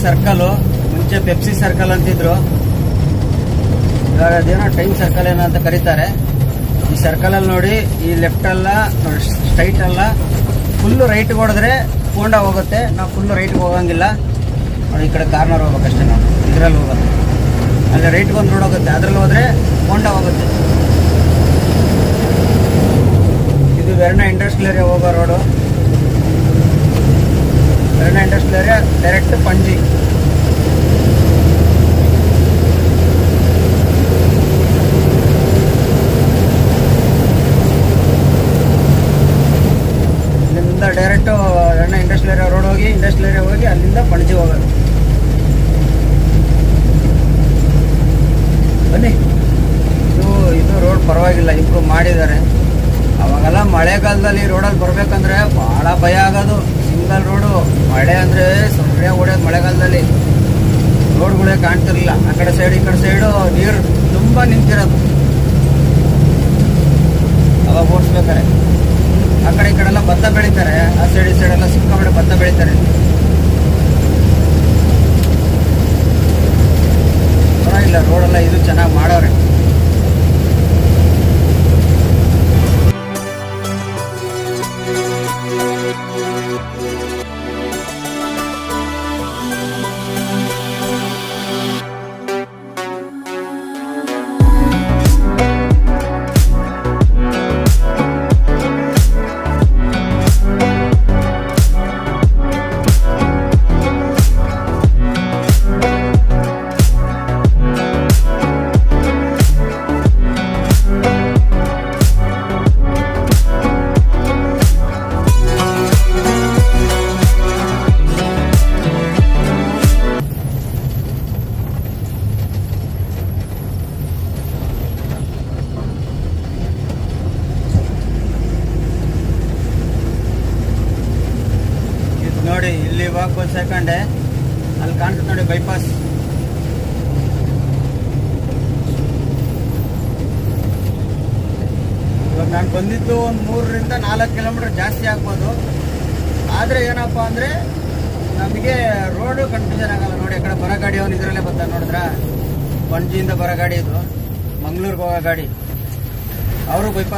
ಸರ್ಕಲ್ ಮುಂಚೆ ಪೆಪ್ಸಿ ಸರ್ಕಲ್ ಅಂತಿದ್ರು. ಇವಾಗ ಅದೇನೋ ಟೈಮ್ ಸರ್ಕಲ್ ಏನೋ ಅಂತ ಕರೀತಾರೆ. ಈ ಸರ್ಕಲ್ ಅಲ್ಲಿ ನೋಡಿ, ಈ ಲೆಫ್ಟ್ ಅಲ್ಲ ಸ್ಟ್ರೈಟ್ ಅಲ್ಲ ಫುಲ್ಲು ರೈಟ್ ಹೊಡೆದ್ರೆ ಹೋಂಡಾ ಹೋಗುತ್ತೆ. ನಾವು ಫುಲ್ಲು ರೈಟ್ಗೆ ಹೋಗಂಗಿಲ್ಲ. ನೋಡಿ, ಈ ಕಡೆ ಕಾರ್ನರ್ ಹೋಗ್ಬೇಕಷ್ಟೇ ನಾವು. ಇದರಲ್ಲಿ ಹೋಗುತ್ತೆ ಅಲ್ಲಿ ರೈಟ್ಗೆ ಒಂದು ರೋಡ್ ಹೋಗುತ್ತೆ. ಅದ್ರಲ್ಲಿ ಹೋದ್ರೆ ಹೋಂಡಾ ಹೋಗುತ್ತೆ. ಇದು ವೆರ್ಣ ಇಂಡಸ್ಟ್ರಿಯಲ್ ಏರಿಯಾ ಹೋಗೋ ರೋಡು ரெண்டாம் ಏರಿಯಾ ಡೈರೆಕ್ಟ್ ಪಂಜಿ ಇಲ್ಲಿಂದ ಡೈರೆಕ್ಟು ಅಣ್ಣ ಇಂಡಸ್ಟ್ರಿಯಲ್ ಏರಿಯಾ ರೋಡ್ ಹೋಗಿ ಇಂಡಸ್ಟ್ರಿಯಲ್ ಏರಿಯಾ ಹೋಗಿ ಅಲ್ಲಿಂದ ಪಣಜಿ ಹೋಗೋದು. ಬನ್ನಿ. ಇದು ಇದು ರೋಡ್ ಪರವಾಗಿಲ್ಲ ಇಂಪ್ರೂವ್ ಮಾಡಿದ್ದಾರೆ. ಅವಾಗೆಲ್ಲ ಮಳೆಗಾಲದಲ್ಲಿ ರೋಡಲ್ಲಿ ಬರಬೇಕಂದ್ರೆ ಭಾಳ ಭಯ ಆಗೋದು. ಸಿಂಗಲ್ ರೋಡು ಮಳೆ ಅಂದರೆ ಸುಮ್ಮನೆ ಹೊಡೆಯೋದು ಮಳೆಗಾಲದಲ್ಲಿ. ರೋಡ್ಗಳೇ ಕಾಣ್ತಿರ್ಲಿಲ್ಲ. ಆ ಕಡೆ ಸೈಡ್ ಈ ಕಡೆ ಸೈಡು ನೀರು ತುಂಬ ನಿಂತಿರೋದು. ಅವಾಗ ಓಡಿಸ್ಬೇಕಾರೆ. ಆ ಕಡೆ ಈ ಕಡೆ ಎಲ್ಲ ಭತ್ತ ಬೆಳಿತಾರೆ. ಆ ಸೈಡ್ ಈ ಸೈಡ್ ಎಲ್ಲ ಸಿಕ್ಕಾಪಟ್ಟೆ ಭತ್ತ ಬೆಳಿತಾರೆ. ಪರವಾಗಿಲ್ಲ ರೋಡೆಲ್ಲ ಇದು ಚೆನ್ನಾಗಿ ಮಾಡೋರೆ.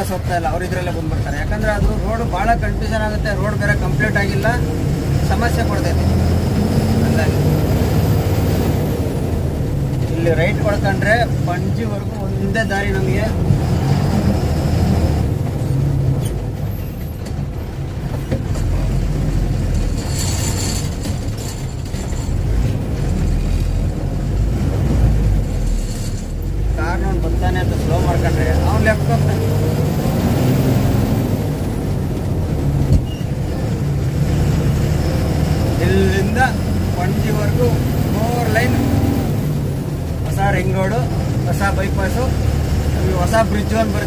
ಬೈಪಾಸ್ ಹೋಗ್ತಾ ಇಲ್ಲ ಅವ್ರು ಇದರಲ್ಲೇ ಬಂದ್ಬಿಡ್ತಾರೆ. ಯಾಕಂದ್ರೆ ಅದು ರೋಡ್ ಭಾಳ ಕನ್ಫ್ಯೂಷನ್ ಆಗುತ್ತೆ ರೋಡ್ ಬೇರೆ ಕಂಪ್ಲೀಟ್ ಆಗಿಲ್ಲ, ಸಮಸ್ಯೆ ಕೊಡ್ತೈತಿ. ಹಂಗಾಗಿ. ಇಲ್ಲಿ ರೈಟ್ ಕೊಡ್ಕೊಂಡ್ರೆ ಪಂಜಿವರೆಗೂ ಒಂದೇ ದಾರಿ ನಮಗೆ ಕಾರ್ನವ್ನು ಬರ್ತಾನೆ ಅಂತ ಸ್ಲೋ ಮಾಡ್ಕೊಂಡ್ರೆ ಅವ್ನು ಲೆಫ್ಟ್ ಹೋಗ್ತಾನೆ ಇಲ್ಲಿಂದ ಪಣಜಿವರೆಗೂ ಮೂರು ಲೈನ್ ಹೊಸ ರಿಂಗ್ ರೋಡು ಹೊಸ ಬೈಪಾಸು ಈ